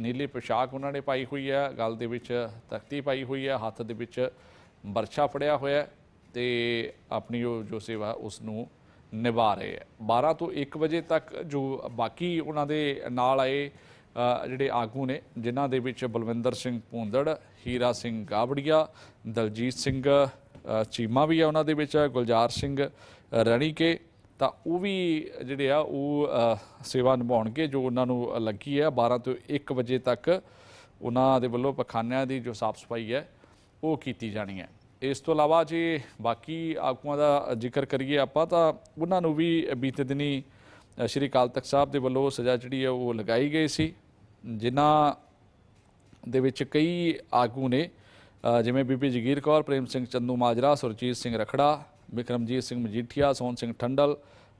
ਨੀਲੀ ਪੋਸ਼ਾਕ ਉਹਨਾਂ ਨੇ ਪਾਈ ਹੋਈ ਹੈ, ਗਲ ਦੇ ਵਿੱਚ ਤਖਤੀ ਪਾਈ ਹੋਈ ਹੈ, ਹੱਥ ਦੇ ਵਿੱਚ ਬਰਛਾ ਫੜਿਆ ਹੋਇਆ ਹੈ ਤੇ ਆਪਣੀ ਉਹ ਜੋ ਸੇਵਾ ਉਸ ਨੂੰ ਨਿਭਾ ਰਹੇ ਹੈ। 12 ਤੋਂ 1 ਵਜੇ ਤੱਕ ਜੋ ਬਾਕੀ ਉਹਨਾਂ ਦੇ ਨਾਲ ਆਏ ਜਿਹੜੇ ਆਗੂ ਨੇ, ਜਿਨ੍ਹਾਂ ਦੇ ਵਿੱਚ ਬਲਵਿੰਦਰ ਸਿੰਘ ਭੂੰਦੜ, ਹੀਰਾ ਸਿੰਘ ਗਾਬੜੀਆ, ਦਲਜੀਤ ਸਿੰਘ ਚੀਮਾ ਵੀ ਹੈ ਉਹਨਾਂ ਦੇ ਵਿੱਚ, ਗੁਲਜ਼ਾਰ ਸਿੰਘ ਰਣੀਕੇ ਤਾਂ ਉਹ ਵੀ ਜਿਹੜੇ ਆ, ਉਹ ਸੇਵਾ ਨਿਭਾਉਣਗੇ ਜੋ ਉਹਨਾਂ ਨੂੰ ਲੱਗੀ ਹੈ। 12 ਤੋਂ 1 ਵਜੇ ਤੱਕ ਉਹਨਾਂ ਦੇ ਵੱਲੋਂ ਪਖਾਨਿਆਂ ਦੀ ਜੋ ਸਾਫ਼ ਸਫ਼ਾਈ ਹੈ, ਉਹ ਕੀਤੀ ਜਾਣੀ ਹੈ। ਇਸ ਤੋਂ ਇਲਾਵਾ ਜੇ ਬਾਕੀ ਆਗੂਆਂ ਦਾ ਜ਼ਿਕਰ ਕਰੀਏ ਆਪਾਂ, ਤਾਂ ਉਹਨਾਂ ਨੂੰ ਵੀ ਬੀਤੇ ਦਿਨੀ ਸ਼੍ਰੀ ਅਕਾਲ ਤਖਤ ਸਾਹਿਬ ਦੇ ਵੱਲੋਂ ਸਜ਼ਾ ਜਿਹੜੀ ਹੈ, ਉਹ ਲਗਾਈ ਗਈ ਸੀ। ਜਿਨ੍ਹਾਂ ਦੇ ਵਿੱਚ ਕਈ ਆਗੂ ਨੇ ਜਿਵੇਂ ਬੀਬੀ ਜਗੀਰ ਕੌਰ, ਪ੍ਰੇਮ ਸਿੰਘ ਚੰਦੂ ਮਾਜਰਾ, ਸੁਰਜੀਤ ਸਿੰਘ ਰਖੜਾ ਵਿਕਰਮਜੀਤ ਸਿੰਘ ਮਜੀਠੀਆ, ਸੋਹਣ ਸਿੰਘ ਠੰਡਲ,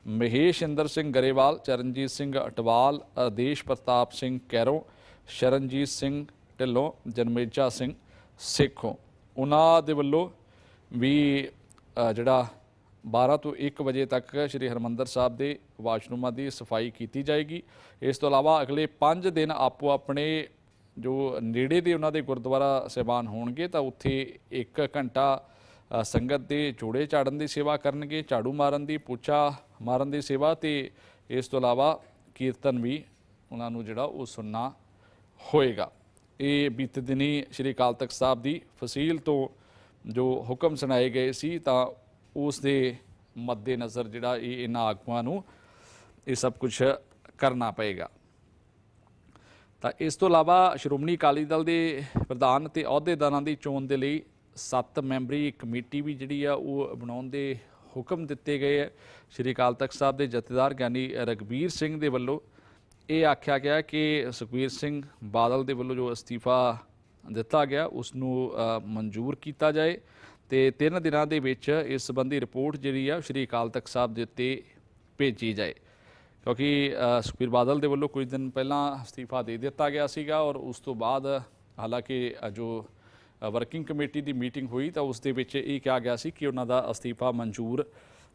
ਮਹੇਸ਼ ਇੰਦਰ ਸਿੰਘ ਗਰੇਵਾਲ, ਚਰਨਜੀਤ ਸਿੰਘ ਅਟਵਾਲ, ਆਦੇਸ਼ ਪ੍ਰਤਾਪ ਸਿੰਘ ਕੈਰੋਂ, ਸ਼ਰਨਜੀਤ ਸਿੰਘ ਢਿੱਲੋਂ, ਜਨਮੇਜਾ ਸਿੰਘ ਸੇਖੋਂ। ਉਹਨਾਂ ਦੇ ਵੱਲੋਂ ਵੀ ਜਿਹੜਾ 12 ਤੋਂ 1 ਵਜੇ ਤੱਕ ਸ੍ਰੀ ਹਰਮੰਦਰ ਸਾਹਿਬ ਦੇ ਵਾਸ਼ਰੂਮਾਂ ਦੀ ਸਫ਼ਾਈ ਕੀਤੀ ਜਾਏਗੀ। ਇਸ ਤੋਂ ਇਲਾਵਾ ਅਗਲੇ 5 ਦਿਨ ਆਪੋ ਆਪਣੇ ਜੋ ਨੇੜੇ ਦੇ ਉਹਨਾਂ ਦੇ ਗੁਰਦੁਆਰਾ ਸਹਿਬਾਨ ਹੋਣਗੇ ਤਾਂ ਉੱਥੇ 1 ਘੰਟਾ ਸੰਗਤ ਦੇ ਜੋੜੇ ਝਾੜਨ ਦੀ ਸੇਵਾ ਕਰਨਗੇ, ਝਾੜੂ ਮਾਰਨ ਦੀ, ਪੋਚਾ ਮਾਰਨ ਦੀ ਸੇਵਾ ਤੇ ਇਸ ਤੋਂ ਇਲਾਵਾ ਕੀਰਤਨ ਵੀ ਉਹਨਾਂ ਨੂੰ ਜਿਹੜਾ ਉਹ ਸੁਣਨਾ ਹੋਏਗਾ। ਇਹ ਬੀਤੇ ਦਿਨੀ ਸ਼੍ਰੀ ਅਕਾਲ ਤਖਤ ਸਾਹਿਬ ਦੀ ਫਸੀਲ ਤੋਂ ਜੋ ਹੁਕਮ ਸੁਣਾਏ ਗਏ ਸੀ ਤਾਂ ਉਸ ਦੇ ਮੱਦੇ ਨਜ਼ਰ ਜਿਹੜਾ ਇਹ ਇਹਨਾਂ ਆਗੂਆਂ ਨੂੰ ਇਹ ਸਭ ਕੁਝ ਕਰਨਾ ਪਏਗਾ। ਤਾਂ ਇਸ ਤੋਂ ਇਲਾਵਾ ਸ਼੍ਰੋਮਣੀ ਅਕਾਲੀ ਦਲ ਦੇ ਪ੍ਰਧਾਨ ਤੇ ਅਹੁਦੇਦਾਰਾਂ ਦੀ ਚੋਣ ਦੇ ਲਈ ਸੱਤ ਮੈਂਬਰੀ ਕਮੇਟੀ ਵੀ ਜਿਹੜੀ ਆ ਉਹ ਬਣਾਉਣ ਦੇ ਹੁਕਮ ਦਿੱਤੇ ਗਏ ਹੈ ਸ਼੍ਰੀ ਅਕਾਲ ਤਖਤ ਸਾਹਿਬ ਦੇ ਜਥੇਦਾਰ ਗਿਆਨੀ ਰਗਬੀਰ ਸਿੰਘ ਦੇ ਵੱਲੋਂ ਇਹ ਆਖਿਆ ਗਿਆ ਕਿ ਸੁਖਬੀਰ ਸਿੰਘ ਬਾਦਲ ਦੇ ਵੱਲੋਂ ਜੋ ਅਸਤੀਫਾ ਦਿੱਤਾ ਗਿਆ ਉਸ ਨੂੰ ਮਨਜ਼ੂਰ ਕੀਤਾ ਜਾਏ ਤੇ ਤਿੰਨ ਦਿਨਾਂ ਦੇ ਵਿੱਚ ਇਸ ਸੰਬੰਧੀ ਰਿਪੋਰਟ ਜਿਹੜੀ ਆ ਸ਼੍ਰੀ ਅਕਾਲ ਤਖਤ ਸਾਹਿਬ ਦੇ ਉੱਤੇ ਭੇਜੀ ਜਾਏ। ਕਿਉਂਕਿ ਸੁਖਬੀਰ ਬਾਦਲ ਦੇ ਵੱਲੋਂ ਕੁਝ ਦਿਨ ਪਹਿਲਾਂ ਅਸਤੀਫਾ ਦੇ ਦਿੱਤਾ ਗਿਆ ਸੀਗਾ ਔਰ ਉਸ ਤੋਂ ਬਾਅਦ ਹਾਲਾਂਕਿ ਜੋ ਵਰਕਿੰਗ ਕਮੇਟੀ ਦੀ ਮੀਟਿੰਗ ਹੋਈ ਤਾਂ ਉਸ ਦੇ ਵਿੱਚ ਇਹ ਕਿਹਾ ਗਿਆ ਸੀ ਕਿ ਉਹਨਾਂ ਦਾ ਅਸਤੀਫਾ ਮਨਜ਼ੂਰ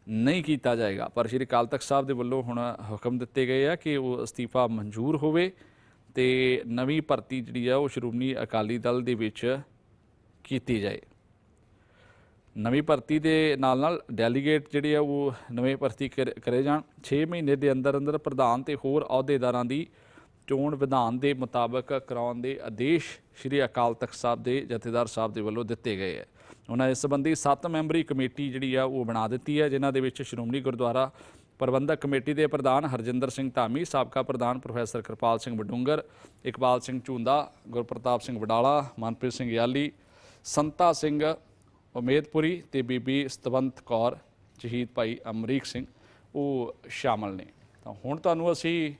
ਨਹੀਂ ਕੀਤਾ ਜਾਏਗਾ। ਪਰ ਸ਼੍ਰੀ ਅਕਾਲ ਤਖਤ ਸਾਹਿਬ ਦੇ ਵੱਲੋਂ ਹੁਣ ਹੁਕਮ ਦਿੱਤੇ ਗਏ ਆ ਕਿ ਉਹ ਅਸਤੀਫਾ ਮਨਜ਼ੂਰ ਹੋਵੇ ਤੇ ਨਵੀਂ ਭਰਤੀ ਜਿਹੜੀ ਆ ਉਹ ਸ਼੍ਰੋਮਣੀ ਅਕਾਲੀ ਦਲ ਦੇ ਵਿੱਚ ਕੀਤੀ ਜਾਏ। ਨਵੀਂ ਭਰਤੀ ਦੇ ਨਾਲ ਨਾਲ ਡੈਲੀਗੇਟ ਜਿਹੜੇ ਆ ਉਹ ਨਵੇਂ ਭਰਤੀ ਕਰ- ਕਰੇ ਜਾਣ। 6 ਮਹੀਨੇ ਦੇ ਅੰਦਰ ਅੰਦਰ ਪ੍ਰਧਾਨ ਤੇ ਹੋਰ ਅਹੁਦੇਦਾਰਾਂ ਦੀ ਚੋਣ ਵਿਧਾਨ ਦੇ ਮੁਤਾਬਕ ਕਰਾਉਣ ਦੇ ਆਦੇਸ਼ ਸ਼੍ਰੀ ਅਕਾਲ ਤਖਤ ਸਾਹਿਬ ਦੇ ਜਥੇਦਾਰ ਸਾਹਿਬ ਦੇ ਵੱਲੋਂ ਦਿੱਤੇ ਗਏ ਹੈ। ਉਹਨਾਂ ਇਸ ਸੰਬੰਧੀ 7 ਮੈਂਬਰੀ ਕਮੇਟੀ ਜਿਹੜੀ ਆ, ਉਹ ਬਣਾ ਦਿੱਤੀ ਹੈ, ਜਿਨ੍ਹਾਂ ਦੇ ਵਿੱਚ ਸ਼੍ਰੋਮਣੀ ਗੁਰਦੁਆਰਾ ਪ੍ਰਬੰਧਕ ਕਮੇਟੀ ਦੇ ਪ੍ਰਧਾਨ ਹਰਜਿੰਦਰ ਸਿੰਘ ਧਾਮੀ, ਸਾਬਕਾ ਪ੍ਰਧਾਨ ਪ੍ਰੋਫੈਸਰ ਕਿਰਪਾਲ ਸਿੰਘ ਵਡੂੰਗਰ, ਇਕਬਾਲ ਸਿੰਘ ਝੁੰਦਾ, ਗੁਰਪ੍ਰਤਾਪ ਸਿੰਘ ਵਡਾਲਾ, ਮਨਪ੍ਰੀਤ ਸਿੰਘ ਯਾਲੀ, ਸੰਤਾ ਸਿੰਘ ਉਮੇਦਪੁਰੀ ਤੇ ਬੀਬੀ ਸਤਵੰਤ ਕੌਰ, ਸ਼ਹੀਦ ਭਾਈ ਅਮਰੀਕ ਸਿੰਘ, ਉਹ ਸ਼ਾਮਲ ਨੇ। ਤਾਂ ਹੁਣ ਤੁਹਾਨੂੰ ਅਸੀਂ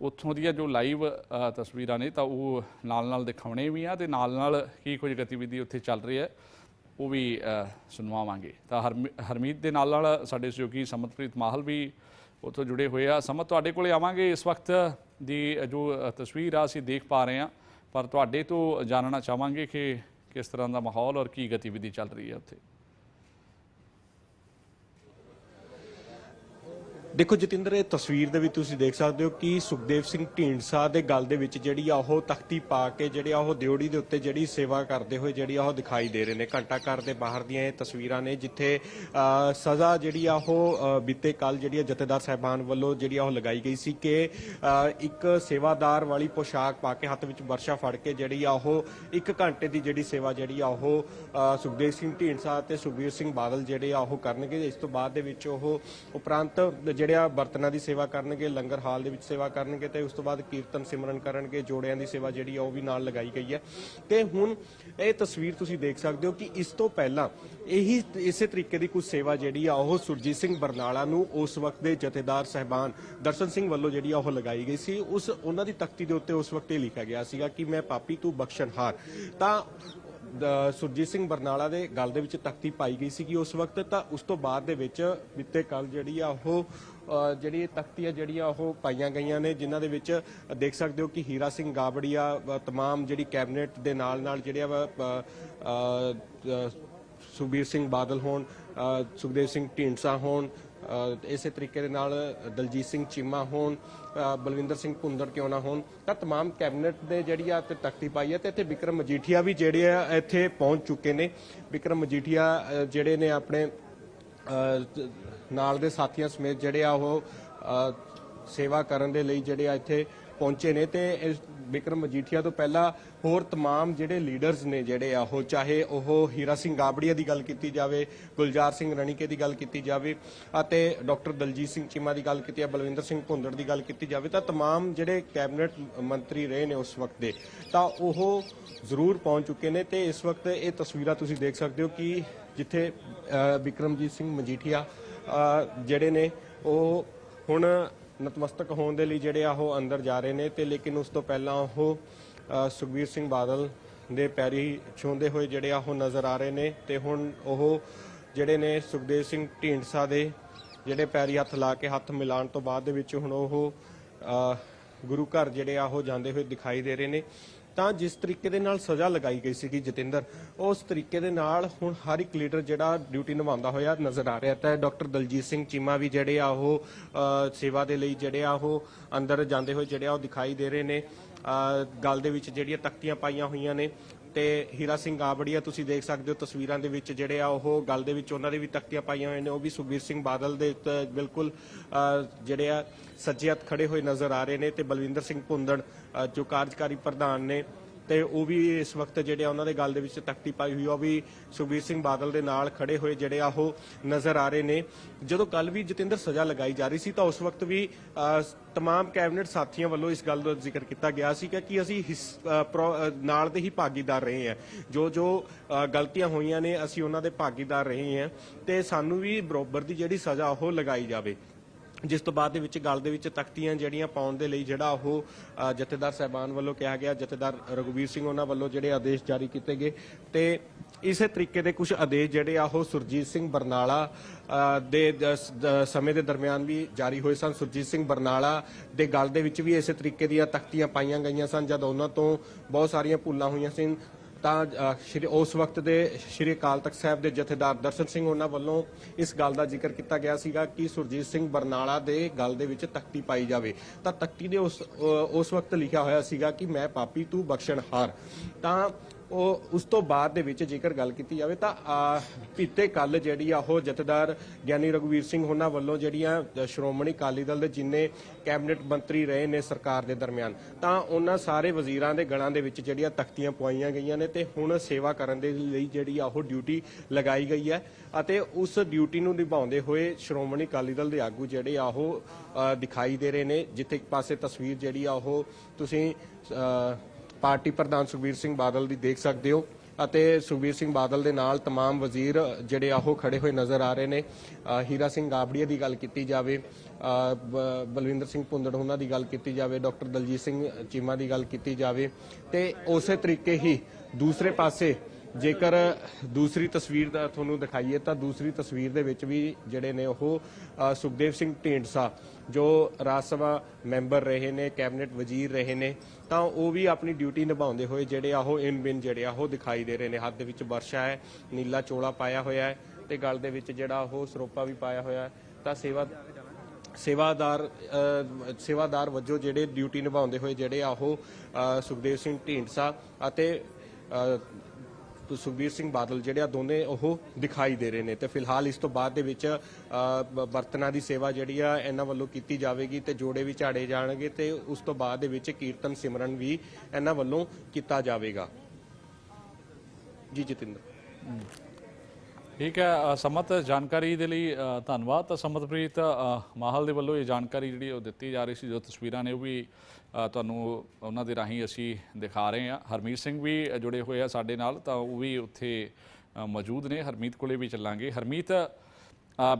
ਉੱਥੋਂ ਦੀਆਂ ਜੋ ਲਾਈਵ ਤਸਵੀਰਾਂ ਨੇ ਤਾਂ ਉਹ ਨਾਲ ਨਾਲ ਦਿਖਾਉਣੇ ਵੀ ਆ ਤੇ ਨਾਲ ਨਾਲ ਕੀ ਕੁਝ ਗਤੀਵਿਧੀ ਉੱਥੇ ਚੱਲ ਰਹੀ ਹੈ, ਉਹ ਵੀ ਸੁਣਵਾਵਾਂਗੇ। ਤਾਂ ਹਰਮੀ- ਹਰਮੀਤ ਦੇ ਨਾਲ ਨਾਲ ਸਾਡੇ ਸਹਿਯੋਗੀ ਸਮਤਪ੍ਰੀਤ ਮਾਹਲ ਵੀ ਉੱਥੋਂ ਜੁੜੇ ਹੋਏ ਆ। ਸਮਤ, ਤੁਹਾਡੇ ਕੋਲੇ ਆਵਾਂਗੇ ਇਸ ਵਕਤ ਦੀ ਜੋ ਤਸਵੀਰ ਆ, ਅਸੀਂ ਦੇਖ ਪਾ ਰਹੇ ਆ ਪਰ ਤੁਹਾਡੇ ਤੋਂ ਜਾਣਨਾ ਚਾਹਾਂਗੇ ਕਿ ਕਿਸ ਤਰ੍ਹਾਂ ਦਾ ਮਾਹੌਲ ਔਰ ਕੀ ਗਤੀਵਿਧੀ ਚੱਲ ਰਹੀ ਹੈ ਉੱਥੇ। ਦੇਖੋ ਜਤਿੰਦਰ, ਇਹ ਤਸਵੀਰ ਦੇ ਵਿੱਚ ਤੁਸੀਂ ਦੇਖ ਸਕਦੇ ਹੋ ਕਿ ਸੁਖਦੇਵ ਸਿੰਘ ਢੀਂਡਸਾ ਦੇ ਗੱਲ ਦੇ ਵਿੱਚ ਜਿਹੜੀ ਆ ਉਹ ਤਖਤੀ ਪਾ ਕੇ ਜਿਹੜੇ ਆ ਉਹ ਦਿਉੜੀ ਦੇ ਉੱਤੇ ਜਿਹੜੀ ਸੇਵਾ ਕਰਦੇ ਹੋਏ ਜਿਹੜੀ ਆ ਉਹ ਦਿਖਾਈ ਦੇ ਰਹੇ ਨੇ। ਘੰਟਾ ਘਰ ਦੇ ਬਾਹਰ ਦੀਆਂ ਇਹ ਤਸਵੀਰਾਂ ਨੇ ਜਿੱਥੇ ਸਜ਼ਾ ਜਿਹੜੀ ਆ ਉਹ ਬੀਤੇ ਕੱਲ ਜਿਹੜੀ ਆ ਜਥੇਦਾਰ ਸਾਹਿਬਾਨ ਵੱਲੋਂ ਜਿਹੜੀ ਆ ਉਹ ਲਗਾਈ ਗਈ ਸੀ ਕਿ ਇੱਕ ਸੇਵਾਦਾਰ ਵਾਲੀ ਪੋਸ਼ਾਕ ਪਾ ਕੇ ਹੱਥ ਵਿੱਚ ਵਰਸ਼ਾ ਫੜ ਕੇ ਜਿਹੜੀ ਆ ਉਹ ਇੱਕ ਘੰਟੇ ਦੀ ਜਿਹੜੀ ਸੇਵਾ ਜਿਹੜੀ ਆ ਉਹ ਸੁਖਦੇਵ ਸਿੰਘ ਢੀਂਡਸਾ ਤੇ ਸੁਖਬੀਰ ਸਿੰਘ ਬਾਦਲ ਜਿਹੜੇ ਆ ਉਹ ਕਰਨਗੇ। ਇਸ ਤੋਂ ਬਾਅਦ ਦੇ ਵਿੱਚ ਉਹ ਉਪਰੰਤ ਜਿਹੜੇ ਬਰਤਨਾਂ ਦੀ ਸੇਵਾ ਕਰਨਗੇ, ਲੰਗਰ ਹਾਲ ਦੇ ਵਿੱਚ ਸੇਵਾ ਕਰਨਗੇ ਤੇ ਉਸ ਤੋਂ ਬਾਅਦ ਕੀਰਤਨ ਸਿਮਰਨ ਕਰਨਗੇ, ਜੋੜਿਆਂ ਦੀ ਸੇਵਾ ਜਿਹੜੀ ਆ ਉਹ ਵੀ ਨਾਲ ਲਗਾਈ ਗਈ ਹੈ। ਤੇ ਹੁਣ ਇਹ ਤਸਵੀਰ ਤੁਸੀਂ ਦੇਖ ਸਕਦੇ ਹੋ ਕਿ ਇਸ ਤੋਂ ਪਹਿਲਾਂ ਇਹੀ ਇਸੇ ਤਰੀਕੇ ਦੀ ਕੁਝ ਸੇਵਾ ਜਿਹੜੀ ਆ ਉਹ ਸੁਰਜੀਤ ਸਿੰਘ ਬਰਨਾਲਾ ਨੂੰ ਉਸ ਵਕਤ ਦੇ ਜਥੇਦਾਰ ਸਹਿਬਾਨ ਦਰਸ਼ਨ ਸਿੰਘ ਵੱਲੋਂ ਜਿਹੜੀ ਆ ਉਹ ਲਗਾਈ ਗਈ ਸੀ। ਉਸ, ਉਹਨਾਂ ਦੀ ਤਖਤੀ ਦੇ ਉੱਤੇ ਉਸ ਵਕਤ ਇਹ ਲਿਖਿਆ ਗਿਆ ਸੀਗਾ ਕਿ ਮੈਂ ਪਾਪੀ ਤੂੰ ਬਖਸ਼ਣਹਾਰ। ਤਾਂ ਸੁਰਜੀਤ ਸਿੰਘ ਬਰਨਾਲਾ ਦੇ ਗੱਲ ਦੇ ਵਿੱਚ ਤਖਤੀ ਪਾਈ ਗਈ ਸੀ ਕਿ ਉਸ ਵਕਤ ਤਾਂ ਉਸ ਤੋਂ ਬਾਅਦ ਦੇ ਵਿੱਚ ਬਿੱਤੇ ਕੱਲ ਜਿਹੜੀ ਆ ਉਹ ਜਿਹੜੀ ਇਹ ਤਖਤੀਆਂ ਜਿਹੜੀਆਂ ਉਹ ਪਾਈਆਂ ਗਈਆਂ ਨੇ ਜਿਨ੍ਹਾਂ ਦੇ ਵਿੱਚ ਦੇਖ ਸਕਦੇ ਹੋ ਕਿ ਹੀਰਾ ਸਿੰਘ ਗਾਬੜੀਆ ਅ, ਤਮਾਮ ਜਿਹੜੀ ਕੈਬਨਿਟ ਦੇ ਨਾਲ ਨਾਲ ਜਿਹੜਿਆ ਵਾ ਸੁਖਬੀਰ ਸਿੰਘ ਬਾਦਲ ਹੋਣ ਸੁਖਦੇਵ ਸਿੰਘ ਢੀਂਡਸਾ ਹੋਣ ਇਸੇ ਤਰੀਕੇ ਦੇ ਨਾਲ ਦਲਜੀਤ ਸਿੰਘ ਚੀਮਾ ਹੋਣ ਅ, ਬਲਵਿੰਦਰ ਸਿੰਘ ਭੁੰਦੜ ਕਿਉਂ ਨਾ ਹੋਣ ਤਾਂ तमाम ਕੈਬਨਿਟ ਦੇ ਜਿਹੜੀ ਆ ਤੇ ਤਖਤੀ ਪਾਈ ਹੈ ਤੇ ਇੱਥੇ ਵਿਕਰਮ ਮਜੀਠੀਆ ਵੀ ਜਿਹੜੇ ਆ ਇੱਥੇ ਪਹੁੰਚ ਚੁੱਕੇ ਨੇ ਵਿਕਰਮ ਮਜੀਠੀਆ ਅ, ਜਿਹੜੇ ਨੇ ਆਪਣੇ ਅ, ਤ- ਨਾਲ ਦੇ ਸਾਥੀਆਂ ਸਮੇਤ ਜਿਹੜੇ ਆ ਉਹ ਅ, ਸੇਵਾ ਕਰਨ ਦੇ ਲਈ ਜਿਹੜੇ ਆ ਇੱਥੇ ਪਹੁੰਚੇ ਨੇ ਤੇ ਇਸ ਵਿਕਰਮ ਮਜੀਠੀਆ ਤੋਂ ਪਹਿਲਾਂ ਹੋਰ तमाम ਜਿਹੜੇ ਲੀਡਰਸ ਨੇ ਜਿਹੜੇ ਆ ਉਹ ਚਾਹੇ ਉਹ ਹੀਰਾ ਸਿੰਘ ਗਾਬੜੀਆ ਦੀ ਗੱਲ ਕੀਤੀ ਜਾਵੇ ਗੁਲਜ਼ਾਰ ਸਿੰਘ ਰਣੀਕੇ ਦੀ ਗੱਲ ਕੀਤੀ ਜਾਵੇ ਅਤੇ ਡਾਕਟਰ ਦਲਜੀਤ ਸਿੰਘ ਚੀਮਾ ਦੀ ਗੱਲ ਕੀਤੀ ਹੈ ਬਲਵਿੰਦਰ ਸਿੰਘ ਭੁੰਦੜ ਦੀ ਗੱਲ ਕੀਤੀ ਜਾਵੇ ਤਾਂ तमाम ਜਿਹੜੇ ਕੈਬਨਿਟ ਮੰਤਰੀ ਰਹੇ ਨੇ ਉਸ ਵਕਤ ਦੇ ਤਾਂ ਉਹ ਜ਼ਰੂਰ ਪਹੁੰਚ ਚੁੱਕੇ ਨੇ ਤੇ ਇਸ ਵਕਤ ਇਹ ਤਸਵੀਰਾਂ ਤੁਸੀਂ ਦੇਖ ਸਕਦੇ ਹੋ ਕਿ ਜਿੱਥੇ ਅ, ਵਿਕਰਮਜੀਤ ਸਿੰਘ ਮਜੀਠੀਆ ਅ, ਜਿਹੜੇ ਨੇ ਉਹ ਹੁਣ ਨਤਮਸਤਕ ਹੋਣ ਦੇ ਲਈ ਜਿਹੜੇ ਆ ਉਹ ਅੰਦਰ ਜਾ ਰਹੇ ਨੇ ਤੇ ਲੇਕਿਨ ਉਸ ਤੋਂ ਪਹਿਲਾਂ ਉਹ ਸੁਖਬੀਰ ਸਿੰਘ ਬਾਦਲ ਦੇ ਪੈਰੀ ਛੂੰਹਦੇ ਹੋਏ ਜਿਹੜੇ ਆ ਉਹ ਨਜ਼ਰ ਆ ਰਹੇ ਨੇ ਤੇ ਹੁਣ ਉਹ ਜਿਹੜੇ ਨੇ ਸੁਖਦੇਵ ਸਿੰਘ ਢੀਂਡਸਾ ਦੇ ਜਿਹੜੇ ਪੈਰੀ ਹੱਥ ਲਾ ਕੇ ਹੱਥ ਮਿਲਾਉਣ ਤੋਂ ਬਾਅਦ ਦੇ ਵਿੱਚ ਹੁਣ ਉਹ ਗੁਰੂ ਘਰ ਜਿਹੜੇ ਆ ਉਹ ਜਾਂਦੇ ਹੋਏ ਦਿਖਾਈ ਦੇ ਰਹੇ ਨੇ। ਤਾਂ ਜਿਸ ਤਰੀਕੇ ਦੇ ਨਾਲ ਸਜ਼ਾ ਲਗਾਈ ਗਈ ਸੀਗੀ ਜਤਿੰਦਰ, ਉਸ ਤਰੀਕੇ ਦੇ ਨਾਲ ਹੁਣ ਹਰ ਇੱਕ ਲੀਡਰ ਜਿਹੜਾ ਡਿਊਟੀ ਨਿਭਾਉਂਦਾ ਹੋਇਆ ਨਜ਼ਰ ਆ ਰਿਹਾ। ਤਾਂ ਡਾਕਟਰ ਦਲਜੀਤ ਸਿੰਘ ਚੀਮਾ ਵੀ ਜਿਹੜੇ ਆ ਉਹ ਸੇਵਾ ਦੇ ਲਈ ਜਿਹੜੇ ਆ ਉਹ ਅੰਦਰ ਜਾਂਦੇ ਹੋਏ ਜਿਹੜੇ ਆ ਉਹ ਦਿਖਾਈ ਦੇ ਰਹੇ ਨੇ। ਗੱਲ ਦੇ ਵਿੱਚ ਜਿਹੜੀਆਂ ਤਖਤੀਆਂ ਪਾਈਆਂ ਹੋਈਆਂ ਨੇ ਤੇ ਹੀਰਾ ਸਿੰਘ ਆਵੜੀਆ ਤੁਸੀਂ ਦੇਖ ਸਕਦੇ ਹੋ ਤਸਵੀਰਾਂ ਦੇ ਵਿੱਚ ਜਿਹੜੇ ਆ ਉਹ ਗੱਲ ਦੇ ਵਿੱਚ ਉਹਨਾਂ ਦੇ ਵੀ ਤਖਤੀਆਂ ਪਾਈਆਂ ਹੋਈਆਂ ਨੇ, ਉਹ ਵੀ ਸੁਖਬੀਰ ਸਿੰਘ ਬਾਦਲ ਦੇ ਬਿਲਕੁਲ ਜਿਹੜੇ ਆ ਸੱਜੇ ਹੱਥ ਖੜੇ ਹੋਏ ਨਜ਼ਰ ਆ ਰਹੇ ਨੇ ਤੇ ਬਲਵਿੰਦਰ ਸਿੰਘ ਭੁੰਦੜ ਜੋ ਕਾਰਜਕਾਰੀ ਪ੍ਰਧਾਨ ਨੇ ਤੇ ਉਹ ਵੀ ਇਸ ਵਕਤ ਜਿਹੜੇ ਆ ਉਹਨਾਂ ਦੇ ਗੱਲ ਦੇ ਵਿੱਚ ਤਖਤੀ ਪਾਈ ਹੋਈ ਆ, ਉਹ ਵੀ ਸੁਖਬੀਰ ਸਿੰਘ ਬਾਦਲ ਦੇ ਨਾਲ ਖੜੇ ਹੋਏ ਜਿਹੜੇ ਆ ਉਹ ਨਜ਼ਰ ਆ ਰਹੇ ਨੇ ਜਦੋਂ ਕੱਲ ਵੀ ਜਤਿੰਦਰ ਸਜ਼ਾ ਲਗਾਈ ਜਾ ਰਹੀ ਸੀ ਤਾਂ ਉਸ ਵਕਤ ਵੀ ਅ, तमाम ਕੈਬਨਿਟ ਸਾਥੀਆਂ ਵੱਲੋਂ ਇਸ ਗੱਲ ਦਾ ਜ਼ਿਕਰ ਕੀਤਾ ਗਿਆ ਸੀ ਕਿ ਅਸੀਂ ਹਿੱਸ- ਅ, ਪ੍ਰੋ- ਅ, ਨਾਲ ਦੇ ਹੀ ਭਾਗੀਦਾਰ ਰਹੇ ਹਾਂ ਜੋ ਜੋ ਅ, ਗਲਤੀਆਂ ਹੋਈਆਂ ਨੇ ਅਸੀਂ ਉਹਨਾਂ ਦੇ ਭਾਗੀਦਾਰ ਰਹੇ ਹਾਂ ਤੇ ਸਾਨੂੰ ਵੀ ਬਰੋਬਰ ਦੀ ਜਿਹੜੀ ਸਜ਼ਾ ਉਹ ਲਗਾਈ ਜਾਵੇ ਜਿਸ ਤੋਂ ਬਾਅਦ ਦੇ ਵਿੱਚ ਗੱਲ ਦੇ ਵਿੱਚ ਤਖਤੀਆਂ ਜਿਹੜੀਆਂ ਪਾਉਣ ਦੇ ਲਈ ਜਿਹੜਾ ਉਹ ਜਥੇਦਾਰ ਸਾਹਿਬਾਨ ਵੱਲੋਂ ਕਿਹਾ ਗਿਆ, ਜਥੇਦਾਰ ਰਘੁਵੀਰ ਸਿੰਘ ਉਹਨਾਂ ਵੱਲੋਂ ਜਿਹੜੇ ਆਦੇਸ਼ ਜਾਰੀ ਕੀਤੇ ਗਏ। ਤੇ ਇਸੇ ਤਰੀਕੇ ਦੇ ਕੁਝ ਆਦੇਸ਼ ਜਿਹੜੇ ਆ, ਉਹ ਸੁਰਜੀਤ ਸਿੰਘ ਬਰਨਾਲਾ ਦੇ, ਸਮੇਂ ਦੇ ਦਰਮਿਆਨ ਵੀ ਜਾਰੀ ਹੋਏ ਸਨ। ਸੁਰਜੀਤ ਸਿੰਘ ਬਰਨਾਲਾ ਦੇ ਗੱਲ ਦੇ ਵਿੱਚ ਵੀ ਇਸੇ ਤਰੀਕੇ ਦੀਆਂ ਤਖਤੀਆਂ ਪਾਈਆਂ ਗਈਆਂ ਸਨ, ਜਦ ਉਹਨਾਂ ਤੋਂ ਬਹੁਤ ਸਾਰੀਆਂ ਭੁੱਲਾਂ ਹੋਈਆਂ ਸਨ। ਤਾਂ ਸ਼੍ਰੀ, ਉਸ ਵਕਤ ਦੇ ਸ਼੍ਰੀ ਅਕਾਲ ਤਖਤ ਸਾਹਿਬ ਦੇ ਜਥੇਦਾਰ ਦਰਸ਼ਨ ਸਿੰਘ ਉਹਨਾਂ ਵੱਲੋਂ ਇਸ ਗੱਲ ਦਾ ਜ਼ਿਕਰ ਕੀਤਾ ਗਿਆ ਸੀਗਾ ਕਿ ਸੁਰਜੀਤ ਸਿੰਘ ਬਰਨਾਲਾ ਦੇ ਗੱਲ ਦੇ ਵਿੱਚ ਤਖਤੀ ਪਾਈ ਜਾਵੇ। ਤਾਂ ਤਖਤੀ ਦੇ ਉਸ ਉਸ ਵਕਤ ਲਿਖਿਆ ਹੋਇਆ ਸੀਗਾ ਕਿ ਮੈਂ ਪਾਪੀ ਤੂੰ ਬਖਸ਼ਣਹਾਰ। ਤਾਂ ਉਹ ਉਸ ਤੋਂ ਬਾਅਦ ਦੇ ਵਿੱਚ ਜੇਕਰ ਗੱਲ ਕੀਤੀ ਜਾਵੇ ਤਾਂ ਅ, ਬੀਤੇ ਕੱਲ ਜਿਹੜੀ ਆ ਉਹ ਜਥੇਦਾਰ ਗਿਆਨੀ ਰਘੁਵੀਰ ਸਿੰਘ ਉਹਨਾਂ ਵੱਲੋਂ ਜਿਹੜੀਆਂ ਸ਼੍ਰੋਮਣੀ ਅਕਾਲੀ ਦਲ ਦੇ ਜਿੰਨੇ ਕੈਬਨਿਟ ਮੰਤਰੀ ਰਹੇ ਨੇ ਸਰਕਾਰ ਦੇ ਦਰਮਿਆਨ ਤਾਂ ਉਹਨਾਂ ਸਾਰੇ ਵਜ਼ੀਰਾਂ ਦੇ ਗਲਾਂ ਦੇ ਵਿੱਚ ਜਿਹੜੀਆਂ ਤਖਤੀਆਂ ਪਵਾਈਆਂ ਗਈਆਂ ਨੇ ਤੇ ਹੁਣ ਸੇਵਾ ਕਰਨ ਦੇ ਲਈ ਜਿਹੜੀ ਆ ਉਹ ਡਿਊਟੀ ਲਗਾਈ ਗਈ ਹੈ ਅਤੇ ਉਸ ਡਿਊਟੀ ਨੂੰ ਨਿਭਾਉਂਦੇ ਹੋਏ ਸ਼੍ਰੋਮਣੀ ਅਕਾਲੀ ਦਲ ਦੇ ਆਗੂ ਜਿਹੜੇ ਆ ਉਹ ਦਿਖਾਈ ਦੇ ਰਹੇ ਨੇ ਜਿੱਥੇ ਇੱਕ ਪਾਸੇ ਤਸਵੀਰ ਜਿਹੜੀ ਆ ਉਹ ਤੁਸੀਂ ਪਾਰਟੀ ਪ੍ਰਧਾਨ ਸੁਖਬੀਰ ਸਿੰਘ ਬਾਦਲ ਦੀ ਦੇਖ ਸਕਦੇ ਹੋ ਅਤੇ ਸੁਖਬੀਰ ਸਿੰਘ ਬਾਦਲ ਦੇ ਨਾਲ तमाम ਵਜ਼ੀਰ ਜਿਹੜੇ ਆ ਉਹ ਖੜੇ ਹੋਏ ਨਜ਼ਰ ਆ ਰਹੇ ਨੇ ਅ, ਹੀਰਾ ਸਿੰਘ ਗਾਬੜੀਆ ਦੀ ਗੱਲ ਕੀਤੀ ਜਾਵੇ ਅ, ਬ- ਬਲਵਿੰਦਰ ਸਿੰਘ ਭੁੰਦੜ ਉਹਨਾਂ ਦੀ ਗੱਲ ਕੀਤੀ ਜਾਵੇ ਡਾਕਟਰ ਦਲਜੀਤ ਸਿੰਘ ਚੀਮਾ ਦੀ ਗੱਲ ਕੀਤੀ ਜਾਵੇ ਤੇ ਉਸੇ ਤਰੀਕੇ ਹੀ ਦੂਸਰੇ ਪਾਸੇ ਜੇਕਰ ਦੂਸਰੀ ਤਸਵੀਰ ਦਾ ਤੁਹਾਨੂੰ ਦਿਖਾਈਏ ਤਾਂ ਦੂਸਰੀ ਤਸਵੀਰ ਦੇ ਵਿੱਚ ਵੀ ਜਿਹੜੇ ਨੇ ਉਹ ਸੁਖਦੇਵ ਸਿੰਘ ਢੀਂਡਸਾ, ਜੋ ਰਾਜ ਸਭਾ ਮੈਂਬਰ ਰਹੇ ਨੇ, ਕੈਬਨਿਟ ਵਜ਼ੀਰ ਰਹੇ ਨੇ, ਤਾਂ ਉਹ ਵੀ ਆਪਣੀ ਡਿਊਟੀ ਨਿਭਾਉਂਦੇ ਹੋਏ ਜਿਹੜੇ ਆ ਉਹ ਇਨ ਬਿਨ ਜਿਹੜੇ ਆ ਉਹ ਦਿਖਾਈ ਦੇ ਰਹੇ ਨੇ। ਹੱਥ ਦੇ ਵਿੱਚ ਵਰਸ਼ਾ ਹੈ, ਨੀਲਾ ਚੋਲਾ ਪਾਇਆ ਹੋਇਆ ਹੈ ਤੇ ਗਲ ਦੇ ਵਿੱਚ ਜਿਹੜਾ ਉਹ ਸਰੋਪਾ ਵੀ ਪਾਇਆ ਹੋਇਆ ਹੈ। ਤਾਂ ਸੇਵਾ, ਸੇਵਾਦਾਰ ਸੇਵਾਦਾਰ ਵਜੋਂ ਜਿਹੜੇ ਡਿਊਟੀ ਨਿਭਾਉਂਦੇ ਹੋਏ ਜਿਹੜੇ ਆ ਉਹ ਸੁਖਦੇਵ ਸਿੰਘ ਢੀਂਡਸਾ ਅਤੇ ਸੁਖਬੀਰ ਸਿੰਘ ਬਾਦਲ ਜਿਹੜੇ ਆ ਦੋਨੇ ਉਹ ਦਿਖਾਈ ਦੇ ਰਹੇ ਨੇ ਤੇ ਫਿਲਹਾਲ ਇਸ ਤੋਂ ਬਾਅਦ ਦੇ ਵਿੱਚ ਬਰਤਨਾਂ ਦੀ ਸੇਵਾ ਜਿਹੜੀ ਆ ਇਹਨਾਂ ਵੱਲੋਂ ਕੀਤੀ ਜਾਵੇਗੀ ਤੇ ਜੋੜੇ ਵੀ ਝਾੜੇ ਜਾਣਗੇ ਤੇ ਉਸ ਤੋਂ ਬਾਅਦ ਦੇ ਵਿੱਚ ਕੀਰਤਨ ਸਿਮਰਨ ਵੀ ਇਹਨਾਂ ਵੱਲੋਂ ਕੀਤਾ ਜਾਵੇਗਾ। ਜੀ ਜਤਿੰਦਰ। ਠੀਕ ਹੈ ਅ, ਸਮਤ ਜਾਣਕਾਰੀ ਦੇ ਲਈ ਧੰਨਵਾਦ। ਤਾਂ ਸਮਤਪ੍ਰੀਤ ਅ, ਮਾਹਲ ਦੇ ਵੱਲੋਂ ਇਹ ਜਾਣਕਾਰੀ ਜਿਹੜੀ ਉਹ ਦਿੱਤੀ ਜਾ ਰਹੀ ਸੀ ਜੋ ਤਸਵੀਰਾਂ ਨੇ ਉਹ ਵੀ ਤੁਹਾਨੂੰ ਉਹਨਾਂ ਦੇ ਰਾਹੀਂ ਅਸੀਂ ਦਿਖਾ ਰਹੇ ਹਾਂ। ਹਰਮੀਤ ਸਿੰਘ ਵੀ ਜੁੜੇ ਹੋਏ ਆ ਸਾਡੇ ਨਾਲ ਤਾਂ ਉਹ ਵੀ ਉੱਥੇ ਮੌਜੂਦ ਨੇ। ਹਰਮੀਤ ਕੋਲੇ ਵੀ ਚੱਲਾਂਗੇ। ਹਰਮੀਤ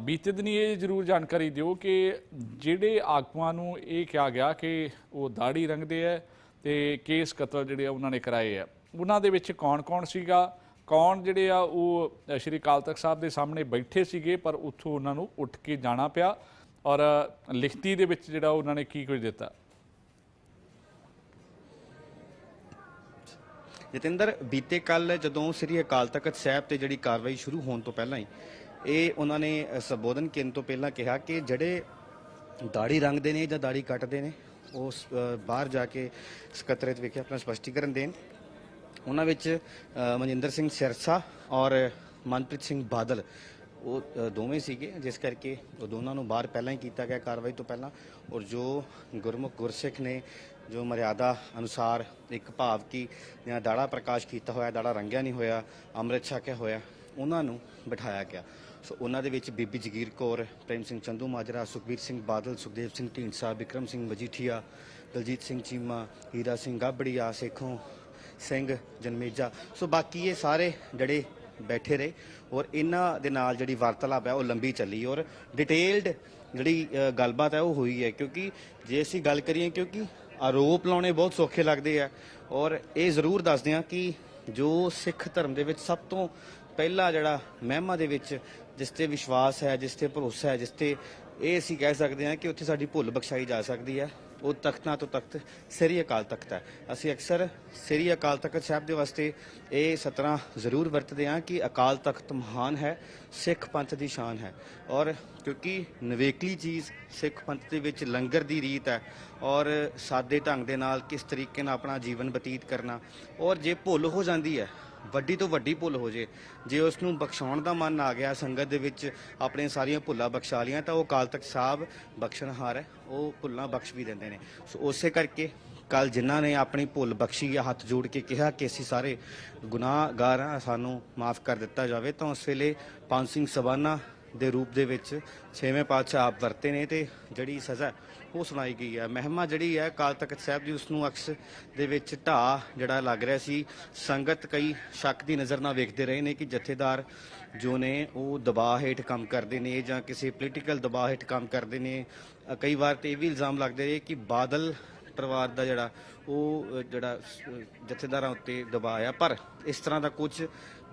ਬੀਤੇ ਦਿਨੀ ਇਹ ਜ਼ਰੂਰ ਜਾਣਕਾਰੀ ਦਿਓ ਕਿ ਜਿਹੜੇ ਆਗੂਆਂ ਨੂੰ ਇਹ ਕਿਹਾ ਗਿਆ ਕਿ ਉਹ ਦਾੜੀ ਰੰਗਦੇ ਆ ਤੇ ਕੇਸ ਕਤਲ ਜਿਹੜੇ ਆ ਉਹਨਾਂ ਨੇ ਕਰਾਏ ਆ ਉਹਨਾਂ ਦੇ ਵਿੱਚ ਕੌਣ-ਕੌਣ ਸੀਗਾ? ਕੌਣ ਜਿਹੜੇ ਆ ਉਹ ਸ਼੍ਰੀ ਅਕਾਲ ਤਖਤ ਸਾਹਿਬ ਦੇ ਸਾਹਮਣੇ ਬੈਠੇ ਸੀਗੇ, ਪਰ ਉੱਥੋਂ ਉਹਨਾਂ ਨੂੰ ਉੱਠ ਕੇ ਜਾਣਾ ਪਿਆ ਔਰ ਲਿਖਤੀ ਦੇ ਵਿੱਚ ਜਿਹੜਾ ਉਹਨਾਂ ਨੇ ਕੀ ਕੁਝ ਦਿੱਤਾ? ਜਤਿੰਦਰ, ਬੀਤੇ ਕੱਲ ਜਦੋਂ ਸ੍ਰੀ ਅਕਾਲ ਤਖਤ ਸਾਹਿਬ ਤੇ ਜਿਹੜੀ ਕਾਰਵਾਈ ਸ਼ੁਰੂ ਹੋਣ ਤੋਂ ਪਹਿਲਾਂ ਹੀ, ਇਹ ਉਹਨਾਂ ਨੇ ਸੰਬੋਧਨ ਕਰਨ ਤੋਂ ਪਹਿਲਾਂ ਕਿਹਾ ਕਿ ਜਿਹੜੇ ਦਾੜੀ ਰੰਗਦੇ ਨੇ ਜਾਂ ਦਾੜੀ ਕੱਟਦੇ ਨੇ, ਉਹ ਬਾਹਰ ਜਾ ਕੇ ਸਕੱਤਰੇਤ ਵਿਖੇ ਆਪਣਾ ਸਪਸ਼ਟੀਕਰਨ ਦੇਣ। ਉਹਨਾਂ ਵਿੱਚ ਅ, ਮਨਜਿੰਦਰ ਸਿੰਘ ਸਿਰਸਾ ਔਰ ਮਨਪ੍ਰੀਤ ਸਿੰਘ ਬਾਦਲ। ਉਹ ਦੋਵੇਂ ਸੀਗੇ ਜਿਸ ਕਰਕੇ ਉਹ ਦੋਨਾਂ ਨੂੰ ਬਾਹਰ ਪਹਿਲਾਂ ਹੀ ਕੀਤਾ ਗਿਆ ਕਾਰਵਾਈ ਤੋਂ ਪਹਿਲਾਂ। ਔਰ ਜੋ ਗੁਰਮੁਖ ਗੁਰਸਿੱਖ ਨੇ ਜੋ ਮਰਿਆਦਾ ਅਨੁਸਾਰ ਇੱਕ ਭਾਵ ਕੀ ਜਾਂ ਦਾੜਾ ਪ੍ਰਕਾਸ਼ ਕੀਤਾ ਹੋਇਆ ਦਾੜਾ ਰੰਗਿਆ ਨਹੀਂ ਹੋਇਆ ਅੰਮ੍ਰਿਤ ਛਕਿਆ ਹੋਇਆ ਉਹਨਾਂ ਨੂੰ ਬਿਠਾਇਆ ਗਿਆ। ਸੋ ਉਹਨਾਂ ਦੇ ਵਿੱਚ ਬੀਬੀ ਜਗੀਰ ਕੌਰ ਪ੍ਰੇਮ ਸਿੰਘ ਚੰਦੂ ਮਾਜਰਾ ਸੁਖਬੀਰ ਸਿੰਘ ਬਾਦਲ ਸੁਖਦੇਵ ਸਿੰਘ ਢੀਂਡਸਾ ਵਿਕਰਮ ਸਿੰਘ ਮਜੀਠੀਆ ਦਲਜੀਤ ਸਿੰਘ ਚੀਮਾ ਹੀਰਾ ਸਿੰਘ ਗਾਬੜੀਆ ਸੇਖੋਂ ਸਿੰਘ, ਜਨਮੇਜਾ। ਸੋ ਬਾਕੀ ਇਹ ਸਾਰੇ ਜਿਹੜੇ ਬੈਠੇ ਰਹੇ ਔਰ ਇਹਨਾਂ ਦੇ ਨਾਲ ਜਿਹੜੀ ਵਾਰਤਾਲਾਪ ਹੈ ਉਹ ਲੰਬੀ ਚੱਲੀ ਔਰ ਡਿਟੇਲਡ ਜਿਹੜੀ ਗੱਲਬਾਤ ਹੈ ਉਹ ਹੋਈ ਹੈ ਕਿਉਂਕਿ ਜੇ ਅਸੀਂ ਗੱਲ ਕਰੀਏ ਕਿਉਂਕਿ ਆਰੋਪ ਲਾਉਣੇ ਬਹੁਤ ਸੌਖੇ ਲੱਗਦੇ ਆ ਔਰ ਇਹ ਜ਼ਰੂਰ ਦੱਸਦੇ ਆ ਕਿ ਜੋ ਸਿੱਖ ਧਰਮ ਦੇ ਵਿੱਚ ਸਭ ਤੋਂ ਪਹਿਲਾ ਜਿਹੜਾ ਮਹਿਮਾ ਦੇ ਵਿੱਚ ਜਿਸ ਤੇ ਵਿਸ਼ਵਾਸ ਹੈ, ਜਿਸ ਤੇ ਭਰੋਸਾ ਹੈ, ਜਿਸ ਤੇ ਇਹ ਅਸੀਂ ਕਹਿ ਸਕਦੇ ਹਾਂ ਕਿ ਉੱਥੇ ਸਾਡੀ ਭੁੱਲ ਬਖਸ਼ਾਈ ਜਾ ਸਕਦੀ ਹੈ। ਉਹ ਤਖਤਾਂ ਤੋਂ ਤਖਤ ਸ੍ਰੀ ਅਕਾਲ ਤਖਤ ਹੈ। ਅਸੀਂ ਅਕਸਰ ਸ੍ਰੀ ਅਕਾਲ ਤਖਤ ਸਾਹਿਬ ਦੇ ਵਾਸਤੇ ਇਹ ਸਤਰਾਂ ਜ਼ਰੂਰ ਵਰਤਦੇ ਹਾਂ ਕਿ ਅਕਾਲ ਤਖਤ ਮਹਾਨ ਹੈ, ਸਿੱਖ ਪੰਥ ਦੀ ਸ਼ਾਨ ਹੈ। ਔਰ ਕਿਉਂਕਿ ਨਵੇਕਲੀ ਚੀਜ਼ ਸਿੱਖ ਪੰਥ ਦੇ ਵਿੱਚ ਲੰਗਰ ਦੀ ਰੀਤ ਹੈ ਔਰ ਸਾਦੇ ਢੰਗ ਦੇ ਨਾਲ ਕਿਸ ਤਰੀਕੇ ਨਾਲ ਆਪਣਾ ਜੀਵਨ ਬਤੀਤ ਕਰਨਾ ਔਰ ਜੇ ਭੁੱਲ ਹੋ ਜਾਂਦੀ ਹੈ ਵੱਡੀ ਤੋਂ ਵੱਡੀ ਭੁੱਲ ਹੋ ਜੇ। ਜੇ ਉਸ ਨੂੰ ਬਖਸ਼ਾਉਣ ਦਾ ਮਨ ਆ ਗਿਆ ਸੰਗਤ ਦੇ ਵਿੱਚ ਆਪਣੀਆਂ ਸਾਰੀਆਂ ਭੁੱਲਾਂ ਬਖਸ਼ਾ ਲੀਆਂ ਤਾਂ ਉਹ ਕਾਲ ਤਖਤ ਸਾਹਿਬ ਬਖਸ਼ਣਹਾਰ ਹੈ। ਉਹ ਭੁੱਲਾਂ ਬਖਸ਼ ਵੀ ਦਿੰਦੇ ਨੇ। ਸੋ ਉਸੇ ਕਰਕੇ ਕੱਲ ਜਿਨ੍ਹਾਂ ਨੇ ਆਪਣੀ ਭੁੱਲ ਬਖਸ਼ੀ ਆ ਹੱਥ ਜੋੜ ਕੇ ਕਿਹਾ ਕਿ ਅਸੀਂ ਸਾਰੇ ਗੁਨਾਹਗਾਰ ਹਾਂ, ਸਾਨੂੰ ਮਾਫ ਕਰ ਦਿੱਤਾ ਜਾਵੇ, ਤਾਂ ਉਸ ਵੇਲੇ ਪੰਜ ਸਿੰਘ ਸਬਾਨਾ ਦੇ ਰੂਪ ਦੇ ਵਿੱਚ ਛੇਵੇਂ ਪਾਤਸ਼ਾਹ ਆਪ ਵਰਤੇ ਨੇ ਤੇ ਜਿਹੜੀ ਸਜ਼ਾ ਉਹ ਸੁਣਾਈ ਗਈ ਹੈ। ਮਹਿਮਾ ਜਿਹੜੀ ਹੈ ਕਾਲ ਤਖਤ ਸਾਹਿਬ ਦੀ ਉਸ ਨੂੰ ਅਕਸ ਦੇ ਵਿੱਚ ਢਾ ਜਿਹੜਾ ਲੱਗ ਰਿਹਾ ਸੀ, ਸੰਗਤ ਕਈ ਸ਼ੱਕ ਦੀ ਨਜ਼ਰ ਨਾਲ ਵੇਖਦੇ ਰਹੇ ਨੇ ਕਿ ਜਥੇਦਾਰ ਜੋ ਨੇ ਉਹ ਦਬਾਅ ਹੇਠ ਕੰਮ ਕਰਦੇ ਨੇ ਜਾਂ ਕਿਸੇ ਪੋਲੀਟੀਕਲ ਦਬਾਅ ਹੇਠ ਕੰਮ ਕਰਦੇ ਨੇ। ਕਈ ਵਾਰ ਤੇ ਇਹ ਵੀ ਇਲਜ਼ਾਮ ਲੱਗਦੇ ਰਹੇ ਕਿ ਬਾਦਲ ਪਰਿਵਾਰ ਦਾ ਜਿਹੜਾ ਉਹ ਜਿਹੜਾ ਜਥੇਦਾਰਾਂ ਉੱਤੇ ਦਬਾਅ ਆ। ਪਰ ਇਸ ਤਰ੍ਹਾਂ ਦਾ ਕੁਝ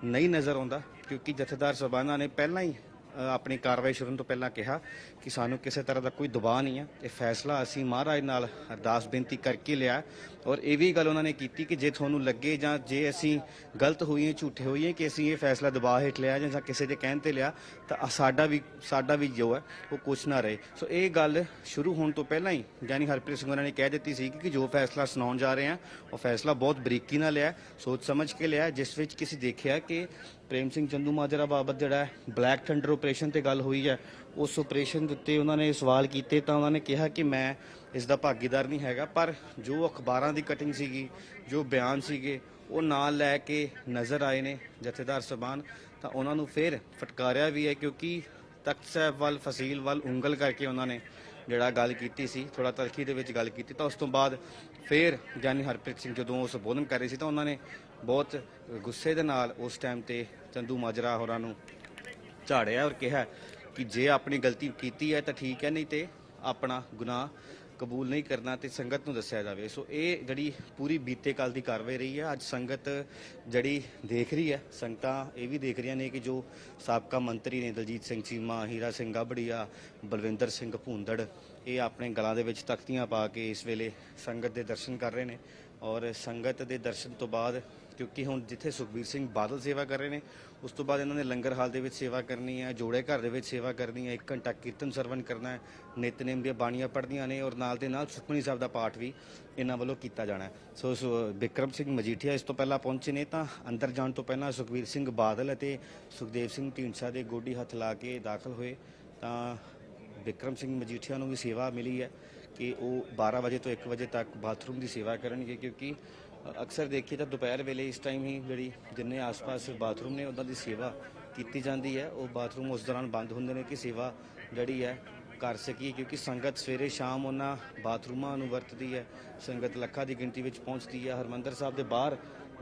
ਨਹੀਂ ਨਜ਼ਰ ਆਉਂਦਾ ਕਿਉਂਕਿ ਜਥੇਦਾਰ ਸਬਾਨਾ ਨੇ ਪਹਿਲਾਂ ਹੀ ਆਪਣੀ ਕਾਰਵਾਈ ਸ਼ੁਰੂ ਤੋਂ ਪਹਿਲਾਂ ਕਿਹਾ ਕਿ ਸਾਨੂੰ ਕਿਸੇ ਤਰ੍ਹਾਂ ਦਾ ਕੋਈ ਦਬਾਅ ਨਹੀਂ ਹੈ। ਇਹ ਫੈਸਲਾ ਅਸੀਂ ਮਹਾਰਾਜ ਨਾਲ ਅਰਦਾਸ ਬੇਨਤੀ ਕਰਕੇ ਲਿਆ ਔਰ ਇਹ ਵੀ ਗੱਲ ਉਹਨਾਂ ਨੇ ਕੀਤੀ ਕਿ ਜੇ ਤੁਹਾਨੂੰ ਲੱਗੇ ਜਾਂ ਜੇ ਅਸੀਂ ਗਲਤ ਹੋਈਏ, ਝੂਠੇ ਹੋਈਏ ਕਿ ਅਸੀਂ ਇਹ ਫੈਸਲਾ ਦਬਾਅ ਹੇਠ ਲਿਆ ਜਾਂ ਕਿਸੇ ਦੇ ਕਹਿਣ ਤੇ ਲਿਆ, ਤਾਂ ਸਾਡਾ ਵੀ ਸਾਡਾ ਵੀ ਜੋ ਹੈ ਉਹ ਕੁਛ ਨਾ ਰਹੇ। ਸੋ ਇਹ ਗੱਲ ਸ਼ੁਰੂ ਹੋਣ ਤੋਂ ਪਹਿਲਾਂ ਹੀ ਜਾਨੀ ਹਰਪ੍ਰੀਤ ਸਿੰਘ ਉਹਨਾਂ ਨੇ ਕਹਿ ਦਿੱਤੀ ਸੀ ਕਿ ਜੋ ਫੈਸਲਾ ਸੁਣਾਉਣ ਜਾ ਰਹੇ ਹਾਂ, ਉਹ ਫੈਸਲਾ ਬਹੁਤ ਬਰੀਕੀ ਨਾਲ ਲਿਆ ਸੋਚ ਸਮਝ ਕੇ ਲਿਆ ਜਿਸ ਵਿੱਚ ਕਿਸੇ ਦੇਖਿਆ ਕਿ ਪ੍ਰੇਮ ਸਿੰਘ ਚੰਦੂ ਮਾਜਰਾ ਬਾਬਤ ਜਿਹੜਾ ਬਲੈਕ ਥੰਡਰ ਆਪਰੇਸ਼ਨ ਤੇ ਗੱਲ ਹੋਈ ਹੈ। ਉਸ ਆਪਰੇਸ਼ਨ ਦੇ ਉੱਤੇ ਉਹਨਾਂ ਨੇ ਸਵਾਲ ਕੀਤੇ ਤਾਂ ਉਹਨਾਂ ਨੇ ਕਿਹਾ ਕਿ ਮੈਂ ਇਸ ਦਾ ਭਾਗੀਦਾਰ ਨਹੀਂ ਹੈਗਾ, ਪਰ ਜੋ ਅਖਬਾਰਾਂ ਦੀ ਕਟਿੰਗ ਸੀਗੀ, ਜੋ ਬਿਆਨ ਸੀਗੇ, ਉਹ ਨਾਲ ਲੈ ਕੇ ਨਜ਼ਰ ਆਏ ਨੇ ਜਥੇਦਾਰ ਸਬਾਨ। ਤਾਂ ਉਹਨਾਂ ਨੂੰ ਫਿਰ ਫਟਕਾਰਿਆ ਵੀ ਹੈ ਕਿਉਂਕਿ ਤਖਤ ਸਾਹਿਬ ਵੱਲ, ਫਸੀਲ ਵੱਲ ਉਂਗਲ ਕਰਕੇ ਉਹਨਾਂ ਨੇ ਜਿਹੜਾ ਗੱਲ ਕੀਤੀ ਸੀ ਥੋੜਾ ਤਲਖੀ ਦੇ ਵਿੱਚ ਗੱਲ ਕੀਤੀ। ਤਾਂ ਉਸ ਤੋਂ ਬਾਅਦ ਫਿਰ ਗਿਆਨੀ ਹਰਪ੍ਰੀਤ ਸਿੰਘ ਜਦੋਂ ਉਹ ਸੰਬੋਧਨ ਕਰ ਰਹੇ ਸੀ ਤਾਂ ਉਹਨਾਂ ਨੇ ਬਹੁਤ ਗੁੱਸੇ ਦੇ ਨਾਲ ਉਸ ਟਾਈਮ ਤੇ ਚੰਦੂ ਮਾਜਰਾ ਹੋਰਾਂ ਨੂੰ ਝਾੜਿਆ ਔਰ ਕਿਹਾ ਕਿ ਜੇ ਆਪਣੀ ਗਲਤੀ ਕੀਤੀ ਹੈ ਤਾਂ ਠੀਕ ਹੈ, ਨਹੀਂ ਤੇ ਆਪਣਾ ਗੁਨਾਹ ਕਬੂਲ ਨਹੀਂ ਕਰਨਾ ਤੇ ਸੰਗਤ ਨੂੰ ਦੱਸਿਆ ਜਾਵੇ। ਸੋ ਇਹ ਜਿਹੜੀ ਪੂਰੀ ਬੀਤੇ ਕੱਲ ਦੀ ਕਾਰਵਾਈ ਰਹੀ ਹੈ, ਅੱਜ ਸੰਗਤ ਜਿਹੜੀ ਦੇਖ ਰਹੀ ਹੈ, ਸੰਗਤਾਂ ਇਹ ਵੀ ਦੇਖ ਰਹੀਆਂ ਨੇ ਕਿ ਜੋ ਸਾਬਕਾ ਮੰਤਰੀ ਨੇ ਦਲਜੀਤ ਸਿੰਘ ਚੀਮਾ, ਹੀਰਾ ਸਿੰਘ ਗਾਬੜੀਆ, ਬਲਵਿੰਦਰ ਸਿੰਘ ਭੂੰਦੜ, ਇਹ ਆਪਣੇ ਗਲਾਂ ਦੇ ਵਿੱਚ ਤਖਤੀਆਂ ਪਾ ਕੇ ਇਸ ਵੇਲੇ ਸੰਗਤ ਦੇ ਦਰਸ਼ਨ ਕਰ ਰਹੇ ਨੇ ਔਰ ਸੰਗਤ ਦੇ ਦਰਸ਼ਨ ਤੋਂ ਬਾਅਦ ਕਿਉਂਕਿ ਹੁਣ ਜਿੱਥੇ ਸੁਖਬੀਰ ਸਿੰਘ ਬਾਦਲ ਸੇਵਾ ਕਰ ਰਹੇ ਨੇ, ਉਸ ਤੋਂ ਬਾਅਦ ਇਹਨਾਂ ਨੇ ਲੰਗਰ ਹਾਲ ਦੇ ਵਿੱਚ ਸੇਵਾ ਕਰਨੀ ਹੈ, ਜੋੜੇ ਘਰ ਦੇ ਵਿੱਚ ਸੇਵਾ ਕਰਨੀ ਹੈ 1 ਘੰਟਾ ਕੀਰਤਨ ਸਰਵਨ ਕਰਨਾ ਹੈ ਨਿਤਨੇਮ ਦੀਆਂ ਬਾਣੀਆਂ ਪੜ੍ਹਨੀਆਂ ਨੇ ਔਰ ਨਾਲ ਦੇ ਨਾਲ ਸੁਖਮਨੀ ਸਾਹਿਬ ਦਾ ਪਾਠ ਵੀ ਇਹਨਾਂ ਵੱਲੋਂ ਕੀਤਾ ਜਾਣਾ ਸੋ ਸੋ ਵਿਕਰਮ ਸਿੰਘ ਮਜੀਠੀਆ ਇਸ ਤੋਂ ਪਹਿਲਾਂ ਪਹੁੰਚੇ ਨੇ ਤਾਂ ਅੰਦਰ ਜਾਣ ਤੋਂ ਪਹਿਲਾਂ ਸੁਖਬੀਰ ਸਿੰਘ ਬਾਦਲ ਅਤੇ ਸੁਖਦੇਵ ਸਿੰਘ ਢੀਂਡਸਾ ਦੇ ਗੋਡੀ ਹੱਥ ਲਾ ਕੇ ਦਾਖਲ ਹੋਏ ਤਾਂ ਵਿਕਰਮ ਸਿੰਘ ਮਜੀਠੀਆ ਨੂੰ ਵੀ ਸੇਵਾ ਮਿਲੀ ਹੈ ਕਿ ਉਹ 12 ਵਜੇ ਤੋਂ 1 ਵਜੇ ਤੱਕ ਬਾਥਰੂਮ ਦੀ ਸੇਵਾ ਕਰਨਗੇ ਕਿਉਂਕਿ ਅਕਸਰ ਦੇਖੀਏ ਤਾਂ ਦੁਪਹਿਰ ਵੇਲੇ ਇਸ ਟਾਈਮ ਹੀ ਜਿਹੜੀ ਜਿੰਨੇ ਆਸ-ਪਾਸ ਬਾਥਰੂਮ ਨੇ, ਉਹਨਾਂ ਦੀ ਸੇਵਾ ਕੀਤੀ ਜਾਂਦੀ ਹੈ। ਉਹ ਬਾਥਰੂਮ ਉਸ ਦੌਰਾਨ ਬੰਦ ਹੁੰਦੇ ਨੇ ਕਿ ਸੇਵਾ ਜਿਹੜੀ ਹੈ ਕਰ ਸਕੀਏ, ਕਿਉਂਕਿ ਸੰਗਤ ਸਵੇਰੇ ਸ਼ਾਮ ਉਹਨਾਂ ਬਾਥਰੂਮਾਂ ਨੂੰ ਵਰਤਦੀ ਹੈ। ਸੰਗਤ ਲੱਖਾਂ ਦੀ ਗਿਣਤੀ ਵਿੱਚ ਪਹੁੰਚਦੀ ਹੈ। ਹਰਮੰਦਰ ਸਾਹਿਬ ਦੇ ਬਾਹਰ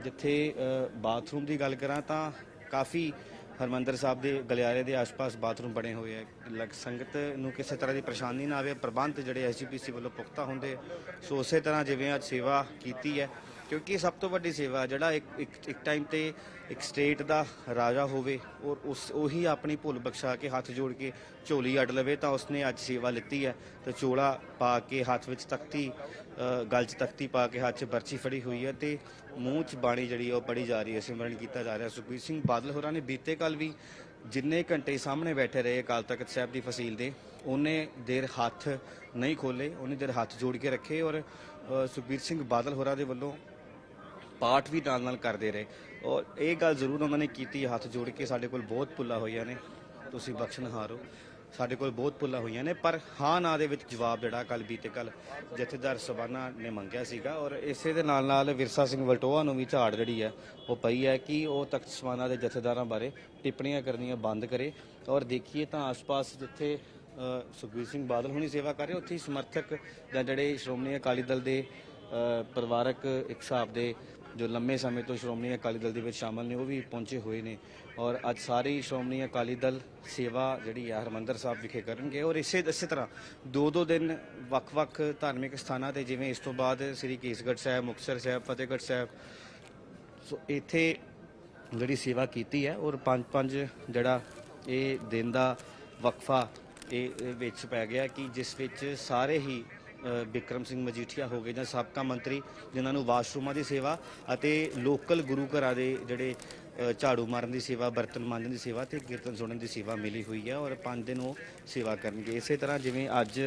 ਜਿੱਥੇ ਬਾਥਰੂਮ ਦੀ ਗੱਲ ਕਰਾਂ ਤਾਂ ਕਾਫੀ ਹਰਮੰਦਰ ਸਾਹਿਬ ਦੇ ਗਲਿਆਰੇ ਦੇ ਆਸ-ਪਾਸ ਬਾਥਰੂਮ ਬਣੇ ਹੋਏ ਹੈ। ਲਗ ਸੰਗਤ ਨੂੰ ਕਿਸੇ ਤਰ੍ਹਾਂ ਦੀ ਪਰੇਸ਼ਾਨੀ ਨਾ ਆਵੇ। ਪ੍ਰਬੰਧ ਜਿਹੜੇ ਐਸਜੀਪੀਸੀ ਵੱਲੋਂ ਪੁਖਤਾ ਹੁੰਦੇ, ਸੋ ਉਸੇ ਤਰ੍ਹਾਂ ਜਿਵੇਂ ਅੱਜ ਸੇਵਾ ਕੀਤੀ ਹੈ ਕਿਉਂਕਿ ਇਹ ਸਭ ਤੋਂ ਵੱਡੀ ਸੇਵਾ ਜਿਹੜਾ ਇੱਕ ਇੱਕ ਟਾਈਮ ਤੇ ਇੱਕ ਸਟੇਟ ਦਾ ਰਾਜਾ ਹੋਵੇ ਔਰ ਉਸ ਉਹੀ ਆਪਣੀ ਭੁੱਲ ਬਖਸ਼ਾ ਕੇ ਹੱਥ ਜੋੜ ਕੇ ਝੋਲੀ ਅੱਡ ਲਵੇ ਤਾਂ ਉਸਨੇ ਅੱਜ ਸੇਵਾ ਲਿੱਤੀ ਹੈ। ਤੇ ਚੋਲਾ ਪਾ ਕੇ ਹੱਥ ਵਿੱਚ ਤਖਤੀ ਅ, ਗਲ 'ਚ ਤਖਤੀ ਪਾ ਕੇ ਹੱਥ 'ਚ ਪਰਚੀ ਫੜੀ ਹੋਈ ਹੈ ਤੇ ਮੂੰਹ 'ਚ ਬਾਣੀ ਜਿਹੜੀ ਹੈ ਉਹ ਪੜੀ ਜਾ ਰਹੀ ਹੈ ਸਿਮਰਨ ਕੀਤਾ ਜਾ ਰਿਹਾ ਸੁਖਬੀਰ ਸਿੰਘ ਬਾਦਲ ਹੋਰਾਂ ਨੇ ਬੀਤੇ ਕੱਲ ਵੀ ਜਿੰਨੇ ਘੰਟੇ ਸਾਹਮਣੇ ਬੈਠੇ ਰਹੇ ਅਕਾਲ ਤਖਤ ਸਾਹਿਬ ਦੀ ਫਸੀਲ ਦੇ ਉਹਨੇ ਦੇਰ ਹੱਥ ਨਹੀਂ ਖੋਲੇ ਉਹਨੇ ਦੇਰ ਹੱਥ ਜੋੜ ਕੇ ਰੱਖੇ ਔਰ ਸੁਖਬੀਰ ਸਿੰਘ ਬਾਦਲ ਹੋਰਾਂ ਦੇ ਵੱਲੋਂ ਪਾਠ ਵੀ ਨਾਲ ਨਾਲ ਕਰਦੇ ਰਹੇ। ਔਰ ਇਹ ਗੱਲ ਜ਼ਰੂਰ ਉਹਨਾਂ ਨੇ ਕੀਤੀ, ਹੱਥ ਜੋੜ ਕੇ ਸਾਡੇ ਕੋਲ ਬਹੁਤ ਭੁੱਲਾਂ ਹੋਈਆਂ ਨੇ। ਤੁਸੀਂ ਬਖਸ਼ਣਹਾਰ ਹੋ ਸਾਡੇ ਕੋਲ ਬਹੁਤ ਭੁੱਲਾਂ ਹੋਈਆਂ ਨੇ, ਪਰ ਹਾਂ ਨਾ ਦੇ ਵਿੱਚ ਜਵਾਬ ਜਿਹੜਾ ਕੱਲ ਬੀਤੇ ਕੱਲ ਜਥੇਦਾਰ ਸਬਾਨਾ ਨੇ ਮੰਗਿਆ ਸੀਗਾ। ਔਰ ਇਸੇ ਦੇ ਨਾਲ ਨਾਲ ਵਿਰਸਾ ਸਿੰਘ ਵਲਟੋਆ ਨੂੰ ਵੀ ਝਾੜ ਜਿਹੜੀ ਹੈ, ਉਹ ਪਈ ਹੈ ਕਿ ਉਹ ਤਖਤ ਸਬਾਨਾ ਦੇ ਜਥੇਦਾਰਾਂ ਬਾਰੇ ਟਿੱਪਣੀਆਂ ਕਰਨੀਆਂ ਬੰਦ ਕਰੇ। ਔਰ ਦੇਖੀਏ ਤਾਂ ਆਸ-ਪਾਸ ਜਿੱਥੇ ਸੁਖਬੀਰ ਸਿੰਘ ਬਾਦਲ ਹੁਣੀ ਸੇਵਾ ਕਰ ਰਹੇ, ਉੱਥੇ ਹੀ ਸਮਰਥਕ ਜਾਂ ਜਿਹੜੇ ਸ਼੍ਰੋਮਣੀ ਅਕਾਲੀ ਦਲ ਦੇ ਪਰਿਵਾਰਕ ਇੱਕ ਹਿਸਾਬ ਦੇ ਜੋ ਲੰਮੇ ਸਮੇਂ ਤੋਂ ਸ਼੍ਰੋਮਣੀ ਅਕਾਲੀ ਦਲ ਦੇ ਵਿੱਚ ਸ਼ਾਮਲ ਨੇ, ਉਹ ਵੀ ਪਹੁੰਚੇ ਹੋਏ ਨੇ ਔਰ ਅੱਜ ਸਾਰੇ ਹੀ ਸ਼੍ਰੋਮਣੀ ਅਕਾਲੀ ਦਲ ਸੇਵਾ ਜਿਹੜੀ ਆ ਹਰਮੰਦਰ ਸਾਹਿਬ ਵਿਖੇ ਕਰਨਗੇ ਔਰ ਇਸੇ ਇਸੇ ਤਰ੍ਹਾਂ ਦੋ ਦੋ ਦਿਨ ਵੱਖ-ਵੱਖ ਧਾਰਮਿਕ ਸਥਾਨਾਂ ਤੇ ਜਿਵੇਂ ਇਸ ਤੋਂ ਬਾਅਦ ਸ੍ਰੀ ਕੇਸਗੜ੍ਹ ਸਾਹਿਬ, ਮੁਕਤਸਰ ਸਾਹਿਬ, ਫਤਿਹਗੜ੍ਹ ਸਾਹਿਬ, ਸੋ ਇੱਥੇ ਜਿਹੜੀ ਸੇਵਾ ਕੀਤੀ ਹੈ ਔਰ ਪੰਜ ਪੰਜ ਜਿਹੜਾ ਇਹ ਦਿਨ ਦਾ ਵਕਫਾ ਇਹ ਵਿੱਚ ਪੈ ਗਿਆ ਕਿ ਜਿਸ ਵਿੱਚ ਸਾਰੇ ਹੀ ਬਿਕਰਮ ਸਿੰਘ ਮਜੀਠੀਆ ਹੋ ਗਏ ਜਾਂ ਸਾਬਕਾ ਮੰਤਰੀ, ਜਿਨ੍ਹਾਂ ਨੂੰ ਵਾਸ਼ਰੂਮਾਂ ਦੀ ਸੇਵਾ ਅਤੇ ਲੋਕਲ ਗੁਰੂ ਘਰਾਂ ਦੇ ਜਿਹੜੇ ਝਾੜੂ ਮਾਰਨ ਦੀ ਸੇਵਾ, ਬਰਤਨ ਮਾਂਜਣ ਦੀ ਸੇਵਾ ਤੇ ਕੀਰਤਨ ਸੁਣਨ ਦੀ ਸੇਵਾ ਮਿਲੀ ਹੋਈ ਹੈ ਔਰ ਪੰਜ ਦਿਨ ਉਹ ਸੇਵਾ ਕਰਨਗੇ। ਇਸੇ ਤਰ੍ਹਾਂ ਜਿਵੇਂ ਅੱਜ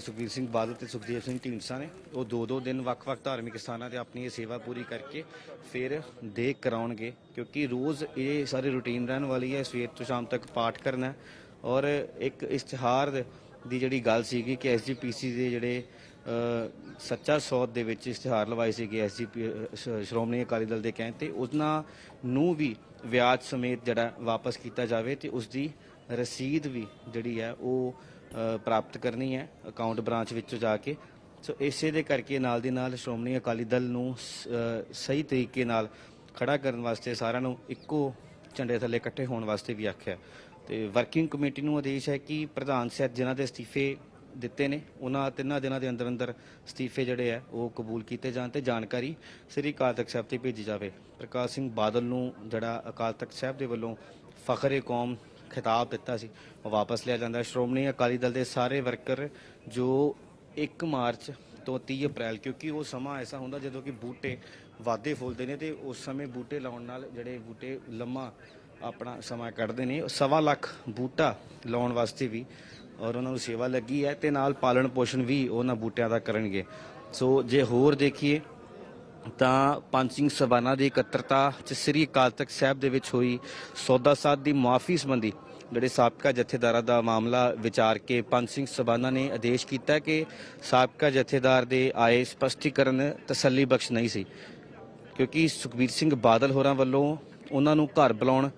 ਸੁਖਬੀਰ ਸਿੰਘ ਬਾਦਲ ਤੇ ਸੁਖਦੇਵ ਸਿੰਘ ਢੀਂਡਸਾ ਨੇ, ਉਹ ਦੋ ਦੋ ਦਿਨ ਵੱਖ-ਵੱਖ ਧਾਰਮਿਕ ਸਥਾਨਾਂ ਤੇ ਆਪਣੀ ਇਹ ਸੇਵਾ ਪੂਰੀ ਕਰਕੇ ਫਿਰ ਦੇਖ ਕਰਾਉਣਗੇ, ਕਿਉਂਕਿ ਰੋਜ਼ ਇਹ ਸਾਰੀ ਰੁਟੀਨ ਰਹਿਣ ਵਾਲੀ ਹੈ। ਸਵੇਰ ਤੋਂ ਸ਼ਾਮ ਤੱਕ ਪਾਠ ਕਰਨਾ ਔਰ ਇੱਕ ਇਸ਼ਤਿਹਾਰ ਦੀ ਜਿਹੜੀ ਗੱਲ ਸੀਗੀ ਕਿ ਐਸਜੀਪੀਸੀ ਦੇ ਜਿਹੜੇ ਸੱਚਾ ਸੌਦ ਦੇ ਵਿੱਚ ਇਸ਼ਤਿਹਾਰ ਲਵਾਏ ਸੀਗੇ ਐਸਜੀਪੀ ਸ਼੍ਰੋਮਣੀ ਅਕਾਲੀ ਦਲ ਦੇ ਕਹਿਣ ਤੇ, ਉਹਨਾਂ ਨੂੰ ਵੀ ਵਿਆਜ ਸਮੇਤ ਜਿਹੜਾ ਵਾਪਸ ਕੀਤਾ ਜਾਵੇ ਤੇ ਉਸ ਦੀ ਰਸੀਦ ਵੀ ਜਿਹੜੀ ਹੈ ਉਹ ਪ੍ਰਾਪਤ ਕਰਨੀ ਹੈ ਅਕਾਊਂਟ ਬ੍ਰਾਂਚ ਵਿੱਚੋਂ ਜਾ ਕੇ। ਸੋ ਇਸੇ ਦੇ ਕਰਕੇ ਨਾਲ ਦੀ ਨਾਲ ਸ਼੍ਰੋਮਣੀ ਅਕਾਲੀ ਦਲ ਨੂੰ ਸ- ਸਹੀ ਤਰੀਕੇ ਨਾਲ ਖੜਾ ਕਰਨ ਵਾਸਤੇ ਸਾਰਿਆਂ ਨੂੰ ਇੱਕੋ ਝੰਡੇ ਥੱਲੇ ਇਕੱਠੇ ਹੋਣ ਵਾਸਤੇ ਵੀ ਆਖਿਆ। ਤੇ ਵਰਕਿੰਗ ਕਮੇਟੀ ਨੂੰ ਆਦੇਸ਼ ਹੈ ਕਿ ਪ੍ਰਧਾਨ ਸਾਹਿਬ ਜਿਨ੍ਹਾਂ ਦੇ ਅਸਤੀਫੇ ਦਿੱਤੇ ਨੇ, ਉਹਨਾਂ ਤਿੰਨਾਂ ਦਿਨਾਂ ਦੇ ਅੰਦਰ ਅੰਦਰ ਅਸਤੀਫੇ ਜਿਹੜੇ ਆ ਉਹ ਕਬੂਲ ਕੀਤੇ ਜਾਣ ਤੇ ਜਾਣਕਾਰੀ ਸ੍ਰੀ ਅਕਾਲ ਤਖਤ ਸਾਹਿਬ ਤੇ ਭੇਜੀ ਜਾਵੇ। ਪ੍ਰਕਾਸ਼ ਸਿੰਘ ਬਾਦਲ ਨੂੰ ਜਿਹੜਾ ਅਕਾਲ ਤਖਤ ਸਾਹਿਬ ਦੇ ਵੱਲੋਂ ਫਖਰੇ ਕੌਮ ਖਿਤਾਬ ਦਿੱਤਾ ਸੀ, ਉਹ ਵਾਪਸ ਲਿਆ ਜਾਂਦਾ। ਸ਼੍ਰੋਮਣੀ ਅਕਾਲੀ ਦਲ ਦੇ ਸਾਰੇ ਵਰਕਰ ਜੋ 1 ਮਾਰਚ ਤੋਂ 30 ਅਪ੍ਰੈਲ, ਕਿਉਂਕਿ ਉਹ ਸਮਾਂ ਐਸਾ ਹੁੰਦਾ ਜਦੋਂ ਕਿ ਬੂਟੇ ਵਾਧੇ ਫੁੱਲਦੇ ਨੇ ਤੇ ਉਸ ਸਮੇਂ ਬੂਟੇ ਲਾਉਣ ਨਾਲ ਜਿਹੜੇ ਬੂਟੇ ਲੰਮਾ ਆਪਣਾ ਸਮਾਂ ਕੱਢਦੇ ਨੇ। ਸਵਾ ਲੱਖ ਬੂਟਾ ਲਾਉਣ ਵਾਸਤੇ ਵੀ ਔਰ ਉਹਨਾਂ ਨੂੰ ਸੇਵਾ ਲੱਗੀ ਹੈ ਤੇ ਨਾਲ ਪਾਲਣ ਪੋਸ਼ਣ ਵੀ ਉਹਨਾਂ ਬੂਟਿਆਂ ਦਾ ਕਰਨਗੇ। ਸੋ ਜੇ ਹੋਰ ਦੇਖੀਏ ਤਾਂ ਪੰਜ ਸਿੰਘ ਸਬਾਨਾ ਦੀ ਇਕੱਤਰਤਾ ਚ ਸ੍ਰੀ ਅਕਾਲ ਤਖਤ ਸਾਹਿਬ ਦੇ ਵਿੱਚ ਹੋਈ ਸੌਦਾ ਸਾਧ ਦੀ ਮੁਆਫੀ ਸੰਬੰਧੀ ਜਿਹੜੇ ਸਾਬਕਾ ਜਥੇਦਾਰਾਂ ਦਾ ਮਾਮਲਾ ਵਿਚਾਰ ਕੇ ਪੰਜ ਸਿੰਘ ਸਬਾਨਾ ਨੇ ਆਦੇਸ਼ ਕੀਤਾ ਕਿ ਸਾਬਕਾ ਜਥੇਦਾਰ ਦੇ ਆਏ ਸਪਸ਼ਟੀਕਰਨ ਤਸੱਲੀ ਬਖਸ਼ ਨਹੀਂ ਸੀ। ਕਿਉਂਕਿ ਸੁਖਬੀਰ ਸਿੰਘ ਬਾਦਲ ਹੋਰਾਂ ਵੱਲੋਂ ਉਹਨਾਂ ਨੂੰ ਘਰ ਬੁਲਾਉਣ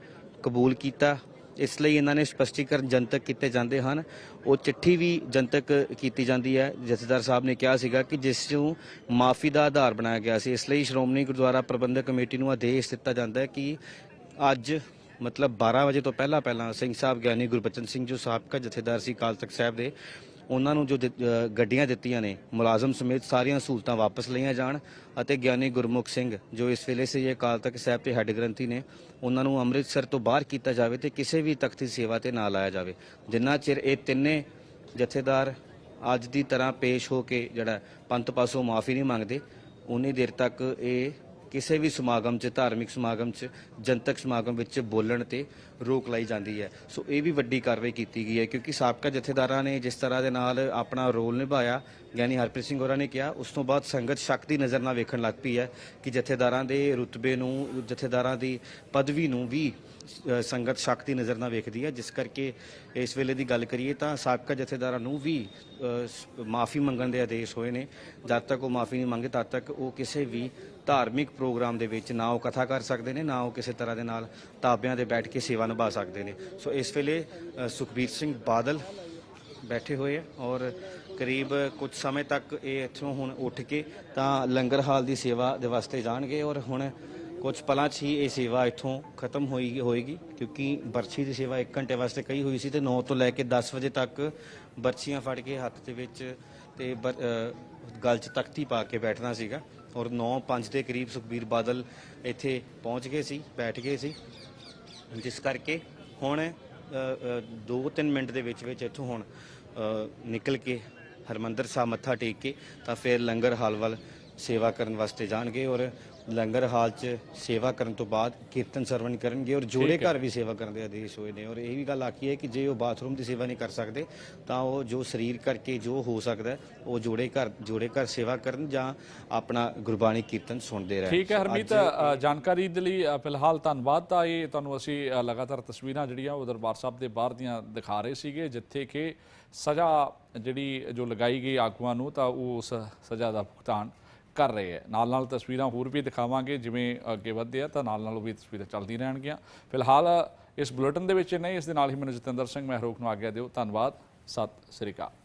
ਕਬੂਲ ਕੀਤਾ। ਇਸ ਲਈ ਇਹਨਾਂ ਨੇ ਸਪਸ਼ਟੀਕਰਨ ਜਨਤਕ ਕੀਤੇ ਜਾਂਦੇ ਹਨ। ਉਹ ਚਿੱਠੀ ਵੀ ਜਨਤਕ ਕੀਤੀ ਜਾਂਦੀ ਹੈ। ਜਥੇਦਾਰ ਸਾਹਿਬ ਨੇ ਕਿਹਾ ਸੀਗਾ ਕਿ ਜਿਸ ਨੂੰ ਮਾਫੀ ਦਾ ਆਧਾਰ ਬਣਾਇਆ ਗਿਆ ਸੀ, ਇਸ ਲਈ ਸ਼੍ਰੋਮਣੀ ਗੁਰਦੁਆਰਾ ਪ੍ਰਬੰਧਕ ਕਮੇਟੀ ਨੂੰ ਆਦੇਸ਼ ਦਿੱਤਾ ਜਾਂਦਾ ਹੈ ਕਿ ਅੱਜ, ਮਤਲਬ 12 ਵਜੇ ਤੋਂ ਪਹਿਲਾਂ ਪਹਿਲਾਂ ਸਿੰਘ ਸਾਹਿਬ ਗਿਆਨੀ ਗੁਰਬਚਨ ਸਿੰਘ ਜੋ ਸਾਬਕਾ ਜਥੇਦਾਰ ਸੀ ਅਕਾਲ ਤਖਤ ਸਾਹਿਬ ਦੇ ਉਹਨਾਂ ਨੂੰ ਜੋ ਦਿੱਤ- ਗੱਡੀਆਂ ਦਿੱਤੀਆਂ ਨੇ, ਮੁਲਾਜ਼ਮ ਸਮੇਤ ਸਾਰੀਆਂ ਸਹੂਲਤਾਂ ਵਾਪਸ ਲਈਆਂ ਜਾਣ ਅਤੇ ਗਿਆਨੀ ਗੁਰਮੁਖ ਸਿੰਘ, ਜੋ ਇਸ ਵੇਲੇ ਸੇ ਅਕਾਲ ਤਖਤ ਸਾਹਿਬ ਦੇ ਹੈੱਡ ਗ੍ਰੰਥੀ ਨੇ, ਉਹਨਾਂ ਨੂੰ ਅੰਮ੍ਰਿਤਸਰ ਤੋਂ ਬਾਹਰ ਕੀਤਾ ਜਾਵੇ ਤੇ ਕਿਸੇ ਵੀ ਤਖਤੀ ਸੇਵਾ ਤੇ ਨਾ ਲਾਇਆ ਜਾਵੇ। ਜਿੰਨਾ ਚਿਰ ਇਹ ਤਿੰਨੇ ਜਥੇਦਾਰ ਅੱਜ ਦੀ ਤਰ੍ਹਾਂ ਪੇਸ਼ ਹੋ ਕੇ ਜਿਹੜਾ ਪੰਥ ਪਾਸੋਂ ਮਾਫੀ ਨਹੀਂ ਮੰਗਦੇ, ਉਨੀ ਦੇਰ ਤੱਕ ਇਹ ਕਿਸੇ ਵੀ ਸਮਾਗਮ 'ਚ, ਧਾਰਮਿਕ ਸਮਾਗਮ 'ਚ, ਜਨਤਕ ਸਮਾਗਮ ਵਿੱਚ ਬੋਲਣ ਤੇ ਰੋਕ ਲਾਈ ਜਾਂਦੀ ਹੈ। ਸੋ ਇਹ ਵੀ ਵੱਡੀ ਕਾਰਵਾਈ ਕੀਤੀ ਗਈ ਹੈ ਕਿਉਂਕਿ ਸਾਬਕਾ ਜਥੇਦਾਰਾਂ ਨੇ ਜਿਸ ਤਰ੍ਹਾਂ ਦੇ ਨਾਲ ਆਪਣਾ ਰੋਲ ਨਿਭਾਇਆ ਗਿਆਨੀ ਹਰਪ੍ਰੀਤ ਸਿੰਘ ਹੋਰਾਂ ਨੇ ਕਿਹਾ, ਉਸ ਤੋਂ ਬਾਅਦ ਸੰਗਤ ਸ਼ੱਕ ਦੀ ਨਜ਼ਰ ਨਾਲ ਵੇਖਣ ਲੱਗ ਪਈ ਹੈ ਕਿ ਜਥੇਦਾਰਾਂ ਦੇ ਰੁਤਬੇ ਨੂੰ, ਜਥੇਦਾਰਾਂ ਦੀ ਪਦਵੀ ਨੂੰ ਵੀ ਸੰਗਤ ਸ਼ੱਕ ਦੀ ਨਜ਼ਰ ਨਾਲ ਵੇਖਦੀ ਹੈ। ਜਿਸ ਕਰਕੇ ਇਸ ਵੇਲੇ ਦੀ ਗੱਲ ਕਰੀਏ ਤਾਂ ਸਾਬਕਾ ਜਥੇਦਾਰਾਂ ਨੂੰ ਵੀ ਮਾਫੀ ਮੰਗਣ ਦੇ ਆਦੇਸ਼ ਹੋਏ ਨੇ। ਜਦ ਤੱਕ ਉਹ ਮਾਫੀ ਨਹੀਂ ਮੰਗੇ, ਤਦ ਤੱਕ ਉਹ ਕਿਸੇ ਵੀ ਧਾਰਮਿਕ ਪ੍ਰੋਗਰਾਮ ਦੇ ਵਿੱਚ ਨਾ ਉਹ ਕਥਾ ਕਰ ਸਕਦੇ ਨੇ, ਨਾ ਉਹ ਕਿਸੇ ਤਰ੍ਹਾਂ ਦੇ ਨਾਲ ਤਾਬਿਆਂ ਦੇ ਬੈਠ ਕੇ ਸੇਵਾ ਨਿਭਾ ਸਕਦੇ ਨੇ। ਸੋ ਇਸ ਵੇਲੇ ਸੁਖਬੀਰ ਸਿੰਘ ਬਾਦਲ ਬੈਠੇ ਹੋਏ ਆ ਔਰ ਕਰੀਬ ਕੁਝ ਸਮੇਂ ਤੱਕ ਇਹ ਇੱਥੋਂ ਹੁਣ ਉੱਠ ਕੇ ਤਾਂ ਲੰਗਰ ਹਾਲ ਦੀ ਸੇਵਾ ਦੇ ਵਾਸਤੇ ਜਾਣਗੇ ਔਰ ਹੁਣ ਕੁਝ ਪਲਾਂ 'ਚ ਹੀ ਇਹ ਸੇਵਾ ਇੱਥੋਂ ਖਤਮ ਹੋਈ ਹੋਏਗੀ ਕਿਉਂਕਿ ਬਰਛੀ ਦੀ ਸੇਵਾ 1 ਘੰਟੇ ਵਾਸਤੇ ਕਹੀ ਹੋਈ ਸੀ ਤੇ 9 ਤੋਂ ਲੈ ਕੇ 10 ਵਜੇ ਤੱਕ ਬਰਛੀਆਂ ਫੜ ਕੇ ਹੱਥ ਦੇ ਵਿੱਚ ਤੇ ਬਰ- ਅ, ਗਲ 'ਚ ਤਖਤੀ ਪਾ ਕੇ ਬੈਠਣਾ ਸੀਗਾ ਔਰ 9:05 ਦੇ ਕਰੀਬ ਸੁਖਬੀਰ ਬਾਦਲ ਇੱਥੇ ਪਹੁੰਚ ਗਏ ਸੀ ਬੈਠ ਗਏ ਸੀ। ਜਿਸ ਕਰਕੇ ਹੁਣ 2-3 ਮਿੰਟ ਦੇ ਵਿੱਚ ਵਿੱਚ ਇੱਥੋਂ ਹੁਣ ਨਿਕਲ ਕੇ ਹਰਮੰਦਰ ਸਾਹਿਬ ਮੱਥਾ ਟੇਕ ਕੇ ਤਾਂ ਫਿਰ ਲੰਗਰ ਹਾਲ ਵੱਲ ਸੇਵਾ ਕਰਨ ਵਾਸਤੇ ਜਾਣਗੇ ਔਰ ਲੰਗਰ ਹਾਲ 'ਚ ਸੇਵਾ ਕਰਨ ਤੋਂ ਬਾਅਦ ਕੀਰਤਨ ਸਰਵਣ ਕਰਨਗੇ ਔਰ ਜੋੜੇ ਘਰ ਵੀ ਸੇਵਾ ਕਰਨ ਦੇ ਆਦੇਸ਼ ਹੋਏ ਨੇ ਔਰ ਇਹ ਵੀ ਗੱਲ ਆਖੀ ਹੈ ਕਿ ਜੇ ਉਹ ਬਾਥਰੂਮ ਦੀ ਸੇਵਾ ਨਹੀਂ ਕਰ ਸਕਦੇ ਤਾਂ ਉਹ ਜੋ ਸਰੀਰ ਕਰਕੇ ਜੋ ਹੋ ਸਕਦਾ ਉਹ ਜੋੜੇ ਘਰ ਜੋੜੇ ਘਰ ਸੇਵਾ ਕਰਨ ਜਾਂ ਆਪਣਾ ਗੁਰਬਾਣੀ ਕੀਰਤਨ ਸੁਣਦੇ ਰਹਿਣ। ਠੀਕ ਹੈ ਹਰਮੀਤ ਜਾਣਕਾਰੀ ਦੇ ਲਈ ਫਿਲਹਾਲ ਧੰਨਵਾਦ ਤਾਂ ਇਹ ਤੁਹਾਨੂੰ ਅਸੀਂ ਲਗਾਤਾਰ ਤਸਵੀਰਾਂ ਜਿਹੜੀਆਂ ਉਹ ਦਰਬਾਰ ਸਾਹਿਬ ਦੇ ਬਾਹਰ ਦੀਆਂ ਦਿਖਾ ਰਹੇ ਸੀਗੇ ਜਿੱਥੇ ਕਿ ਸਜ਼ਾ ਜਿਹੜੀ ਜੋ ਲਗਾਈ ਗਈ ਆਗੂਆਂ ਨੂੰ ਤਾਂ ਉਹ ਉਸ ਸਜ਼ਾ ਦਾ ਭੁਗਤਾਨ ਕਰ ਰਹੇ ਹੈ। ਨਾਲ ਨਾਲ ਤਸਵੀਰਾਂ ਹੋਰ ਵੀ ਦਿਖਾਵਾਂਗੇ, ਜਿਵੇਂ ਅੱਗੇ ਵਧਦੇ ਆ ਤਾਂ ਨਾਲ ਨਾਲ ਉਹ ਵੀ ਤਸਵੀਰਾਂ ਚੱਲਦੀ ਰਹਿਣਗੀਆਂ। ਫਿਲਹਾਲ ਇਸ ਬੁਲੇਟਿਨ ਦੇ ਵਿੱਚ ਨਹੀਂ ਇਸ ਦੇ ਨਾਲ ਹੀ ਮੈਨੂੰ ਜਤਿੰਦਰ ਸਿੰਘ ਮਹਿਰੋਕ ਨੂੰ ਆਗਿਆ ਦਿਓ। ਧੰਨਵਾਦ, ਸਤਿ ਸ੍ਰੀ ਅਕਾਲ।